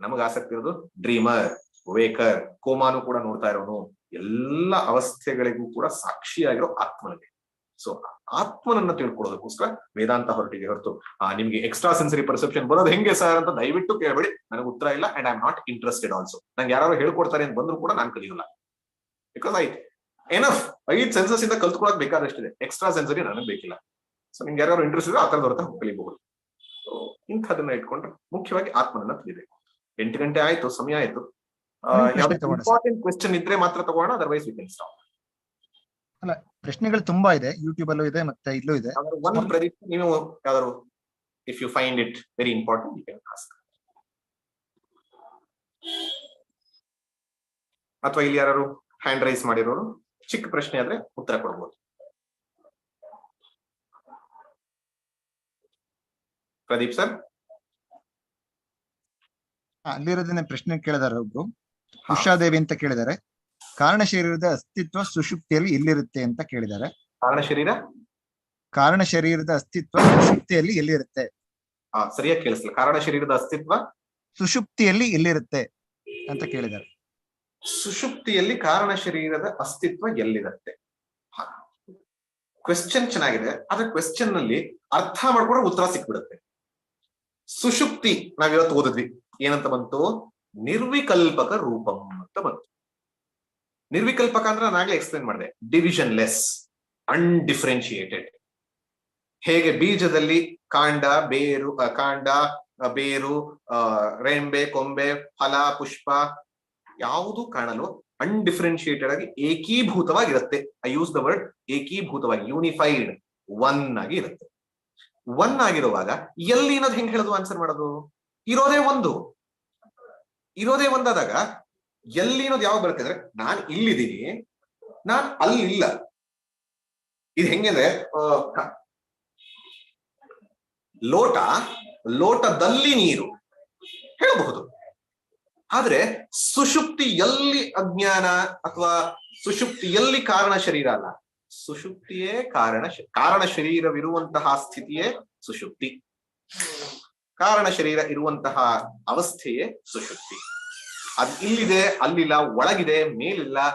ನಮಗ್ ಆಸಕ್ತಿ ಇರೋದು ಡ್ರೀಮರ್ ವೇಕರ್ ಕೋಮಾನು ಕೂಡ ನೋಡ್ತಾ ಇರೋನು ಎಲ್ಲ ಅವಸ್ಥೆಗಳಿಗೂ ಕೂಡ ಸಾಕ್ಷಿಯಾಗಿರೋ ಆತ್ಮನಿಗೆ. ಸೊ ಆತ್ಮನನ್ನ ತಿಳ್ಕೊಳ್ಳೋದಕ್ಕೋಸ್ಕರ ವೇದಾಂತ ಹೊರಟಿಗೆ ಹೊರತು ಆ, ನಿಮ್ಗೆ ಎಕ್ಸ್ಟ್ರಾ ಸೆನ್ಸರಿ ಪರ್ಸೆಪ್ಷನ್ ಬರೋದು ಹೆಂಗೆ ಸರ್ ಅಂತ ದಯವಿಟ್ಟು ಕೇಳಬೇಡಿ. ನನಗೆ ಉತ್ತರ ಇಲ್ಲ and I am not interested also ನಂಗೆ ಯಾರು ಹೇಳ್ಕೊಡ್ತಾರೆ ಅಂತ ಬಂದ್ರು ಕೂಡ ನಾನು ಕಲಿಯೋಲ್ಲ. ಬಿಕಾಸ್ ಐ ಎನಫ್ ಐದು ಸೆನ್ಸಸ್ ಇಂದ ಕಲ್ತ್ಕೊಳಕ್ ಬೇಕಾದಷ್ಟಿದೆ. ಎಕ್ಸ್ಟ್ರಾ ಸೆನ್ಸರಿ ನನಗೆ ಬೇಕಿಲ್ಲ. ಸೊ ನಿಮ್ಗೆ ಯಾರು ಇಂಟ್ರೆಸ್ಟ್ ಇದ್ರೆ ಆ ಥರದ ಹೊರತ ಕಲಿಬಹುದು. ಸೊ ಇಂಥದನ್ನ ಇಟ್ಕೊಂಡ್ರೆ ಮುಖ್ಯವಾಗಿ ಆತ್ಮನನ್ನ ತಿಳಿಬೇಕು. ಎಂಟು ಗಂಟೆ ಆಯ್ತು ಸಮಯ ಆಯ್ತು. ಇಂಪಾರ್ಟೆಂಟ್ ಕ್ವೆಶ್ಚನ್ ಇದ್ರೆ ಮಾತ್ರ ತಗೋಣ ಅದರ್ವೈಸ್ ವಿ ಕ್ಯಾನ್ ಸ್ಟಾಪ್ ಪ್ರಶ್ನೆಗಳು ತುಂಬಾ ಇದೆ ಯೂಟ್ಯೂಬ್ ಅಲ್ಲೂ ಇದೆ ಮತ್ತೆ ಇಲ್ಲೂ ಇದೆ. ಒಂದು ಪ್ರದೀಪ್ ನೀವು ಯಾವ್ದಾದ್ರು if you find it very important you can ask ಅಥವಾ ಇಲ್ಲಿ ಯಾರು ಹ್ಯಾಂಡ್ ರೈಸ್ ಮಾಡಿರೋರು ಚಿಕ್ಕ ಪ್ರಶ್ನೆ ಆದ್ರೆ ಉತ್ತರ ಕೊಡ್ಬೋದು. ಪ್ರದೀಪ್ ಸರ್? ಅಲ್ಲಿರೋದನ್ನ ಪ್ರಶ್ನೆ ಕೇಳಿದಾರೆ ಒಬ್ರು. ಉಷಾದೇವಿ ಅಂತ ಕೇಳಿದ್ದಾರೆ. ಕಾರಣ ಶರೀರದ ಅಸ್ತಿತ್ವ ಸುಷುಪ್ತಿಯಲ್ಲಿ ಎಲ್ಲಿರುತ್ತೆ ಅಂತ ಕೇಳಿದ್ದಾರೆ. ಕಾರಣ ಶರೀರ ಕಾರಣ ಶರೀರದ ಅಸ್ತಿತ್ವ ಸುಷುಪ್ತಿಯಲ್ಲಿ ಎಲ್ಲಿರುತ್ತೆ? ಹಾ ಸರಿಯಾಗಿ ಕೇಳಿಸ್ಲಿಲ್ಲ ಕಾರಣ ಶರೀರದ ಅಸ್ತಿತ್ವ? ಸುಷುಪ್ತಿಯಲ್ಲಿ ಎಲ್ಲಿರುತ್ತೆ ಅಂತ ಕೇಳಿದ್ದಾರೆ. ಸುಷುಪ್ತಿಯಲ್ಲಿ ಕಾರಣ ಶರೀರದ ಅಸ್ತಿತ್ವ ಎಲ್ಲಿರುತ್ತೆ? ಕ್ವೆಶ್ಚನ್ ಚೆನ್ನಾಗಿದೆ. ಆದ್ರೆ ಕ್ವೆಶ್ಚನ್ನಲ್ಲಿ ಅರ್ಥ ಮಾಡ್ಕೊಂಡ್ರೆ ಉತ್ತರ ಸಿಕ್ಬಿಡುತ್ತೆ. ಸುಷುಪ್ತಿ ನಾವಿವತ್ತು ಓದಿದ್ವಿ. ಏನಂತ ಬಂತು? ನಿರ್ವಿಕಲ್ಪಕ ರೂಪಂ ಅಂತ ಬಂತು. ನಿರ್ವಿಕಲ್ಪಕ ಅಂದ್ರೆ ನಾನು ಆಗ್ಲೇ ಎಕ್ಸ್ಪ್ಲೇನ್ ಮಾಡಿದೆ. ಡಿವಿಷನ್ ಲೆಸ್ ಅನ್ಡಿಫ್ರೆನ್ಶಿಯೇಟೆಡ್ ಹೇಗೆ ಬೀಜದಲ್ಲಿ ಕಾಂಡ, ಬೇರು ಕಾಂಡ ಬೇರು ರೇಂಬೆ, ಕೊಂಬೆ, ಫಲ, ಪುಷ್ಪ ಯಾವುದು ಕಾಣಲು ಅನ್ಡಿಫ್ರೆನ್ಶಿಯೇಟೆಡ್ ಆಗಿ ಏಕೀಭೂತವಾಗಿರುತ್ತೆ. ಐ ಯೂಸ್ ದ ವರ್ಡ್ ಏಕೀಭೂತವಾಗಿ ಯೂನಿಫೈಡ್ ಒನ್ ಆಗಿ ಇರುತ್ತೆ. ಒನ್ ಆಗಿರುವಾಗ ಎಲ್ಲಿ ಅನ್ನೋದು ಹೆಂಗ್ ಹೇಳೋದು ಆನ್ಸರ್ ಮಾಡೋದು? ಇರೋದೇ ಒಂದು. ಇರೋದೇ ಒಂದಾದಾಗ ಎಲ್ಲಿ ಅನ್ನೋದು ಯಾವಾಗ ಬರುತ್ತೆ ಅಂದ್ರೆ ನಾನ್ ಇಲ್ಲಿದ್ದೀನಿ ನಾನ್ ಅಲ್ಲಿ ಇಲ್ಲ. ಇದು ಹೆಂಗೆ ಆ, ಕ- ಲೋಟ ಲೋಟದಲ್ಲಿ ನೀರು ಹೇಳಬಹುದು. ಆದ್ರೆ ಸುಷುಪ್ತಿ ಎಲ್ಲಿ ಅಜ್ಞಾನ ಅಥವಾ ಸುಷುಪ್ತಿ ಎಲ್ಲಿ ಕಾರಣ ಶರೀರ ಅಲ್ಲ. ಸುಷುಪ್ತಿಯೇ ಕಾರಣ ಕಾರಣ ಶರೀರವಿರುವಂತಹ ಸ್ಥಿತಿಯೇ ಸುಷುಪ್ತಿ. ಕಾರಣ ಶರೀರ ಇರುವಂತಹ ಅವಸ್ಥೆಯೇ ಸುಶುಕ್ತಿ ಅದ್ ಇಲ್ಲಿದೆ, ಅಲ್ಲಿಲ್ಲ, ಒಳಗಿದೆ, ಮೇಲಿಲ್ಲ.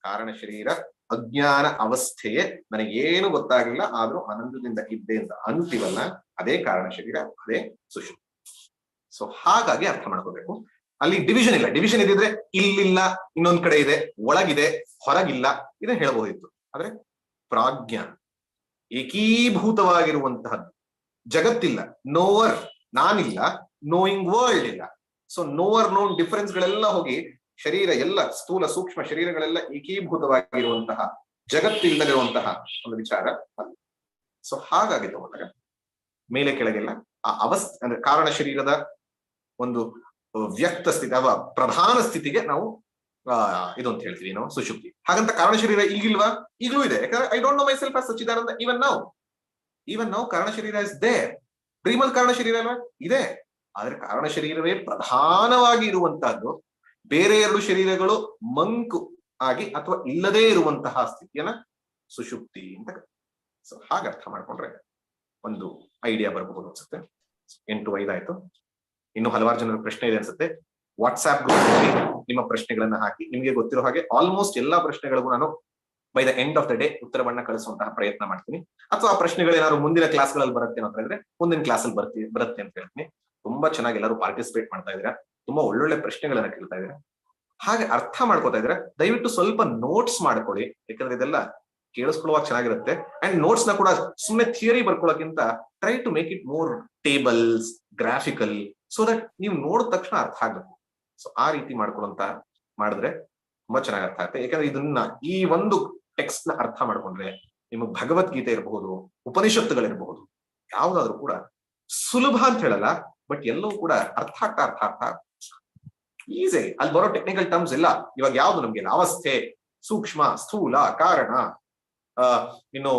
ಕಾರಣ ಶರೀರ, ಅಜ್ಞಾನ ಅವಸ್ಥೆಯೇ. ನನಗೇನು ಗೊತ್ತಾಗಿಲ್ಲ ಆದ್ರೂ ಆನಂದದಿಂದ ಇದ್ದೆ ಅಂತ ಅಂತೀವಲ್ಲ, ಅದೇ ಕಾರಣ ಶರೀರ, ಅದೇ ಸುಶುದ್ಧಿ. ಸೊ ಹಾಗಾಗಿ ಅರ್ಥ ಮಾಡ್ಕೋಬೇಕು. ಅಲ್ಲಿ ಡಿವಿಷನ್ ಇಲ್ಲ. ಡಿವಿಷನ್ ಇದ್ದಿದ್ರೆ ಇಲ್ಲಿಲ್ಲ, ಇನ್ನೊಂದ್ ಕಡೆ ಇದೆ, ಒಳಗಿದೆ, ಹೊರಗಿಲ್ಲ, ಇದನ್ನ ಹೇಳಬಹುದಿತ್ತು. ಆದ್ರೆ ಪ್ರಾಜ್ಞಾನ ಏಕೀಭೂತವಾಗಿರುವಂತಹದ್ದು. ಜಗತ್ತಿಲ್ಲ. ನೋವರ್ ನಾನಿಲ್ಲ ನೋಯಿಂಗ್ ವರ್ಲ್ಡ್ ಇಲ್ಲ. ಸೊ ನೋವರ್ ನೋನ್ ಡಿಫರೆನ್ಸ್ ಗಳೆಲ್ಲ ಹೋಗಿ ಶರೀರ ಎಲ್ಲ, ಸ್ಥೂಲ ಸೂಕ್ಷ್ಮ ಶರೀರಗಳೆಲ್ಲ ಏಕೀಭೂತವಾಗಿರುವಂತಹ, ಜಗತ್ತಿಲ್ಲದಿರುವಂತಹ ಒಂದು ವಿಚಾರ ಸೊ ಹಾಗಾಗಿ ತಗೊಂಡಾಗ ಮೇಲೆ ಕೆಳಗೆಲ್ಲ ಆ ಅವಸ್ಥೆ, ಅಂದ್ರೆ ಕಾರಣ ಶರೀರದ ಒಂದು ವ್ಯಕ್ತ ಸ್ಥಿತಿ ಅಥವಾ ಪ್ರಧಾನ ಸ್ಥಿತಿಗೆ ನಾವು ಇದು ಅಂತ ಹೇಳ್ತೀವಿ ನಾವು ಸುಶುಕ್ತಿ ಹಾಗಂತ ಕಾರಣ ಶರೀರ ಈಗಿಲ್ವಾ? ಈಗಲೂ ಇದೆ. ಯಾಕಂದ್ರೆ I don't know myself ಸಚ್ಚಿದಾನಂದ ಇವನ್ ನಾವು ಈವನ್ ನಾವು ಕಾರಣ ಶರೀರ ಇಸ್ ದೇ ಡ್ರೀಮಲ್ ಕಾರಣ ಶರೀರ ಅಲ್ವಾ? ಇದೆ. ಆದ್ರೆ ಕಾರಣ ಶರೀರವೇ ಪ್ರಧಾನವಾಗಿ ಇರುವಂತಹದ್ದು ಬೇರೆ ಎರಡು ಶರೀರಗಳು ಮಂಕು ಆಗಿ ಅಥವಾ ಇಲ್ಲದೇ ಇರುವಂತಹ ಸ್ಥಿತಿಯನ್ನ ಸುಶುಪ್ತಿ ಅಂತ ಸೊ ಹಾಗೆ ಅರ್ಥ ಮಾಡ್ಕೊಂಡ್ರೆ ಒಂದು ಐಡಿಯಾ ಬರಬಹುದು ಅನ್ಸುತ್ತೆ. ಎಂಟು ಐದಾಯ್ತು. ಇನ್ನು ಹಲವಾರು ಜನರ ಪ್ರಶ್ನೆ ಇದೆ ಅನ್ಸುತ್ತೆ. ವಾಟ್ಸ್ಆಪ್ ಗ್ರೂಪ್ ನಿಮ್ಮ ಪ್ರಶ್ನೆಗಳನ್ನ ಹಾಕಿ. ನಿಮಗೆ ಗೊತ್ತಿರೋ ಹಾಗೆ ಆಲ್ಮೋಸ್ಟ್ ಎಲ್ಲಾ ಪ್ರಶ್ನೆಗಳಿಗೂ ನಾನು by the end of the day ಉತ್ತರವನ್ನ ಕಳಿಸುವಂತಹ ಪ್ರಯತ್ನ ಮಾಡ್ತೀನಿ. ಅಥವಾ ಆ ಪ್ರಶ್ನೆಗಳು ಏನಾದ್ರು ಮುಂದಿನ ಕ್ಲಾಸ್ಗಳಲ್ಲಿ ಬರುತ್ತೆ ಅಂತ ಹೇಳಿದ್ರೆ ಮುಂದಿನ ಕ್ಲಾಸಲ್ಲಿ ಬರ್ತಿ, ಬರುತ್ತೆ ಅಂತ ಹೇಳ್ತೀನಿ. ತುಂಬಾ ಚೆನ್ನಾಗಿ ಎಲ್ಲರೂ ಪಾರ್ಟಿಸಿಪೇಟ್ ಮಾಡ್ತಾ ಇದ್ದೀರಾ. ತುಂಬಾ ಒಳ್ಳೊಳ್ಳೆ ಪ್ರಶ್ನೆಗಳನ್ನ ಕೇಳ್ತಾ ಇದ್ದೀರಾ. ಹಾಗೆ ಅರ್ಥ ಮಾಡ್ಕೋತಾ ಇದ್ರೆ ದಯವಿಟ್ಟು ಸ್ವಲ್ಪ ನೋಟ್ಸ್ ಮಾಡ್ಕೊಳ್ಳಿ. ಯಾಕಂದ್ರೆ ಇದೆಲ್ಲ ಕೇಳಿಸ್ಕೊಳ್ಳುವಾಗ ಚೆನ್ನಾಗಿರುತ್ತೆ. ಅಂಡ್ ನೋಟ್ಸ್ನ ಕೂಡ ಸುಮ್ಮನೆ theory ಬರ್ಕೊಳ್ಳೋಕ್ಕಿಂತ try to make it more tables graphical so that ನೀವು ನೋಡಿದ ತಕ್ಷಣ ಅರ್ಥ ಆಗಬೇಕು ಸೊ ಆ ರೀತಿ ಮಾಡ್ಕೊಳ್ಳೋಂತ ಮಾಡಿದ್ರೆ ತುಂಬಾ ಚೆನ್ನಾಗಿ ಅರ್ಥ ಆಗುತ್ತೆ. ಯಾಕಂದ್ರೆ ಇದನ್ನ ಈ ಒಂದು ಟೆಕ್ಸ್ಟ್ನ ಅರ್ಥ ಮಾಡ್ಕೊಂಡ್ರೆ ನಿಮಗೆ ಭಗವದ್ಗೀತೆ ಇರಬಹುದು, ಉಪನಿಷತ್ತುಗಳಿರಬಹುದು, ಯಾವ್ದಾದ್ರು ಕೂಡ ಸುಲಭ ಅಂತ ಹೇಳಲ್ಲ ಬಟ್ ಎಲ್ಲವೂ ಕೂಡ ಅರ್ಥ ಆಗ್ತಾ ಅರ್ಥ ಆಗ್ತಾ ಈಸಿ ಅಲ್ಲಿ ಬರೋ ಟೆಕ್ನಿಕಲ್ ಟರ್ಮ್ಸ್ ಇಲ್ಲ. ಇವಾಗ ಯಾವ್ದು ನಮ್ಗೆ? ಅವಸ್ಥೆ ಸೂಕ್ಷ್ಮ, ಸ್ಥೂಲ, ಕಾರಣ ಇನ್ನು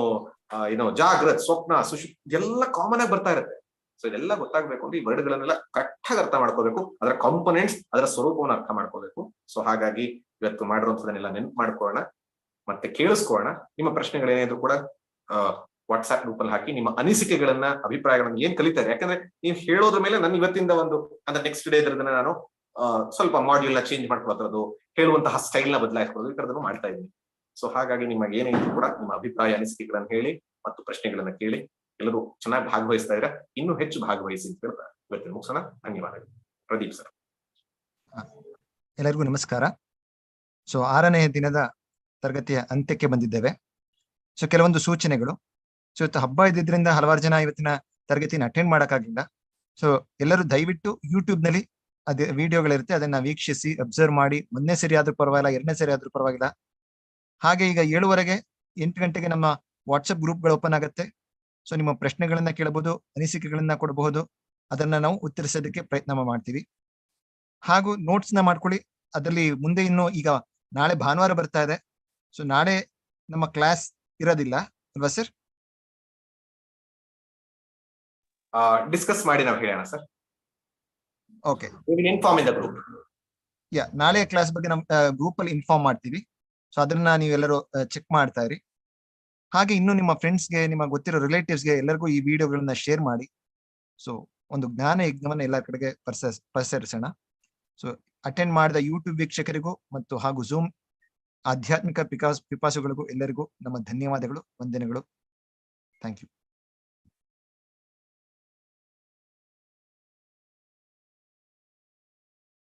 ಏನೋ ಜಾಗ್ರತ್, ಸ್ವಪ್ನ, ಸುಶು ಎಲ್ಲ ಕಾಮನ್ ಆಗಿ ಬರ್ತಾ ಇರುತ್ತೆ. ಸೊ ಇದೆಲ್ಲ ಗೊತ್ತಾಗ್ಬೇಕು ಅಂದ್ರೆ ಈ ವರ್ಡ್ ಗಳನ್ನೆಲ್ಲ ಕರೆಕ್ಟ್ ಆಗಿ ಅರ್ಥ ಮಾಡ್ಕೋಬೇಕು. ಅದರ ಕಾಂಪೊನೆಂಟ್ಸ್ ಅದರ ಸ್ವರೂಪವನ್ನು ಅರ್ಥ ಮಾಡ್ಕೋಬೇಕು. ಸೊ ಹಾಗಾಗಿ ಇವತ್ತು ಮಾಡಿರುವಂತದನ್ನೆಲ್ಲ ನೆನ್ಪು ಮಾಡ್ಕೊಳ್ಳೋಣ. ಮತ್ತೆ ಕೇಳಿಸ್ಕೊಳ್ಳೋಣ. ನಿಮ್ಮ ಪ್ರಶ್ನೆಗಳೇನಿದ್ರು ಕೂಡ ವಾಟ್ಸ್ಆಪ್ ಗ್ರೂಪ್ ಅಲ್ಲಿ ಹಾಕಿ ನಿಮ್ಮ ಅನಿಸಿಕೆಗಳನ್ನ, ಅಭಿಪ್ರಾಯಗಳನ್ನ ಏನ್ ಕಲಿತಾರೆ? ಯಾಕಂದ್ರೆ ನೀವು ಹೇಳೋದ್ರ ಮೇಲೆ ನನ್ನ ಇವತ್ತಿಂದ ಒಂದು, ಅಂದ್ರೆ ನೆಕ್ಸ್ಟ್ ಡೇ ಇದ್ರದನ್ನ ನಾನು ಸ್ವಲ್ಪ ಮಾಡ್ಯೂಲ್ನ ಚೇಂಜ್ ಮಾಡ್ಕೊಳ್ತಿರೋದು ಹೇಳುವಂತಹ ಸ್ಟೈಲ್ನ ಬದಲಾಯಿಸ್ಕೊಳ್ಳೋದು ಈ ತರದನ್ನು ಮಾಡ್ತಾ ಇದ್ದೀನಿ. ಸೊ ಹಾಗಾಗಿ ನಿಮಗೆ ಏನೇನು ಕೂಡ ನಿಮ್ಮ ಅಭಿಪ್ರಾಯ, ಅನಿಸಿಕೆಗಳನ್ನ ಹೇಳಿ, ಮತ್ತು ಪ್ರಶ್ನೆಗಳನ್ನ ಕೇಳಿ, ಎಲ್ಲರೂ ಚೆನ್ನಾಗಿ ಭಾಗವಹಿಸ್ತಾ ಇದ್ರೆ ಇನ್ನೂ ಹೆಚ್ಚು ಭಾಗವಹಿಸಿ ಅಂತ ಹೇಳ್ತಾ ಇವತ್ತಿನ ಮುಗಿಸೋಣ? ಧನ್ಯವಾದಗಳು. ಪ್ರದೀಪ್ ಸರ್. ಎಲ್ಲರಿಗೂ ನಮಸ್ಕಾರ. ಸೊ ಆರನೇ ದಿನದ ತರಗತಿಯ ಅಂತ್ಯಕ್ಕೆ ಬಂದಿದ್ದೇವೆ. ಸೊ ಕೆಲವೊಂದು ಸೂಚನೆಗಳು. ಸೊ ಇವತ್ತು ಹಬ್ಬ ಇದ್ದಿದ್ರಿಂದ ಹಲವಾರು ಜನ ಇವತ್ತಿನ ತರಗತಿನ ಅಟೆಂಡ್ ಮಾಡೋಕ್ಕಾಗಿಲ್ಲ. ಸೊ ಎಲ್ಲರೂ ದಯವಿಟ್ಟು ಯೂಟ್ಯೂಬ್ನಲ್ಲಿ ಅದೇ ವಿಡಿಯೋಗಳಿರುತ್ತೆ. ಅದನ್ನ ವೀಕ್ಷಿಸಿ ಅಬ್ಸರ್ವ್ ಮಾಡಿ. ಒಂದನೇ ಸರಿ ಆದ್ರೂ ಪರವಾಗಿಲ್ಲ, ಎರಡನೇ ಸರಿ ಆದ್ರೂ ಪರವಾಗಿಲ್ಲ. ಹಾಗೆ ಈಗ ಏಳುವರೆಗೆ ಎಂಟು ಗಂಟೆಗೆ ನಮ್ಮ ವಾಟ್ಸಪ್ ಗ್ರೂಪ್ಗಳು ಓಪನ್ ಆಗುತ್ತೆ. ಸೊ ನಿಮ್ಮ ಪ್ರಶ್ನೆಗಳನ್ನ ಕೇಳಬಹುದು, ಅನಿಸಿಕೆಗಳನ್ನ ಕೊಡಬಹುದು. ಅದನ್ನ ನಾವು ಉತ್ತರಿಸೋದಕ್ಕೆ ಪ್ರಯತ್ನ ಮಾಡ್ತೀವಿ. ಹಾಗೂ ನೋಟ್ಸ್ನ ಮಾಡ್ಕೊಳ್ಳಿ. ಅದರಲ್ಲಿ ಮುಂದೆ ಇನ್ನು ಈಗ ನಾಳೆ ಭಾನುವಾರ ಬರ್ತಾ ಇದೆ. ಸೊ ನಾಳೆ ನಮ್ಮ ಕ್ಲಾಸ್ ಇರೋದಿಲ್ಲ ಅಲ್ವಾ ಸರ್ ಡಿಸ್ಕಸ್ ಮಾಡಿ ನಾವು ಹೇಳೋಣ sir okay inform in the group ಯಾ ನಾಳೆ ಕ್ಲಾಸ್ ಬಗ್ಗೆ ನಮ್ಮ ಗ್ರೂಪ್ ಅಲ್ಲಿ ಇನ್ಫಾರ್ಮ್ ಮಾಡ್ತೀವಿ. ಸೊ ಅದನ್ನ ನೀವೆಲ್ಲರೂ ಚೆಕ್ ಮಾಡ್ತಾ ಇರಿ. ಹಾಗೆ ಇನ್ನು ನಿಮ್ಮ ಫ್ರೆಂಡ್ಸ್ಗೆ ನಿಮ್ಮ ಗೊತ್ತಿರೋ ರಿಲೇಟಿವ್ಸ್ಗೆ ಎಲ್ಲರಿಗೂ ಈ ವಿಡಿಯೋಗಳನ್ನ ಶೇರ್ ಮಾಡಿ. ಸೊ ಒಂದು ಜ್ಞಾನ ಯಜ್ಞವನ್ನ ಎಲ್ಲ ಕಡೆಗೆ ಪರ್ಸ ಪಸರಿಸೋಣ ಸೊ ಅಟೆಂಡ್ ಮಾಡಿದ ಯೂಟ್ಯೂಬ್ ವೀಕ್ಷಕರಿಗೂ ಮತ್ತು ಹಾಗೂ ಝೂಮ್ ಆಧ್ಯಾತ್ಮಿಕ ಪಿಕಾಸ್ ಪಿಪಾಸುಗಳಿಗೂ ಎಲ್ಲರಿಗೂ ನಮ್ಮ ಧನ್ಯವಾದಗಳು ವಂದನೆಗಳು. Thank you.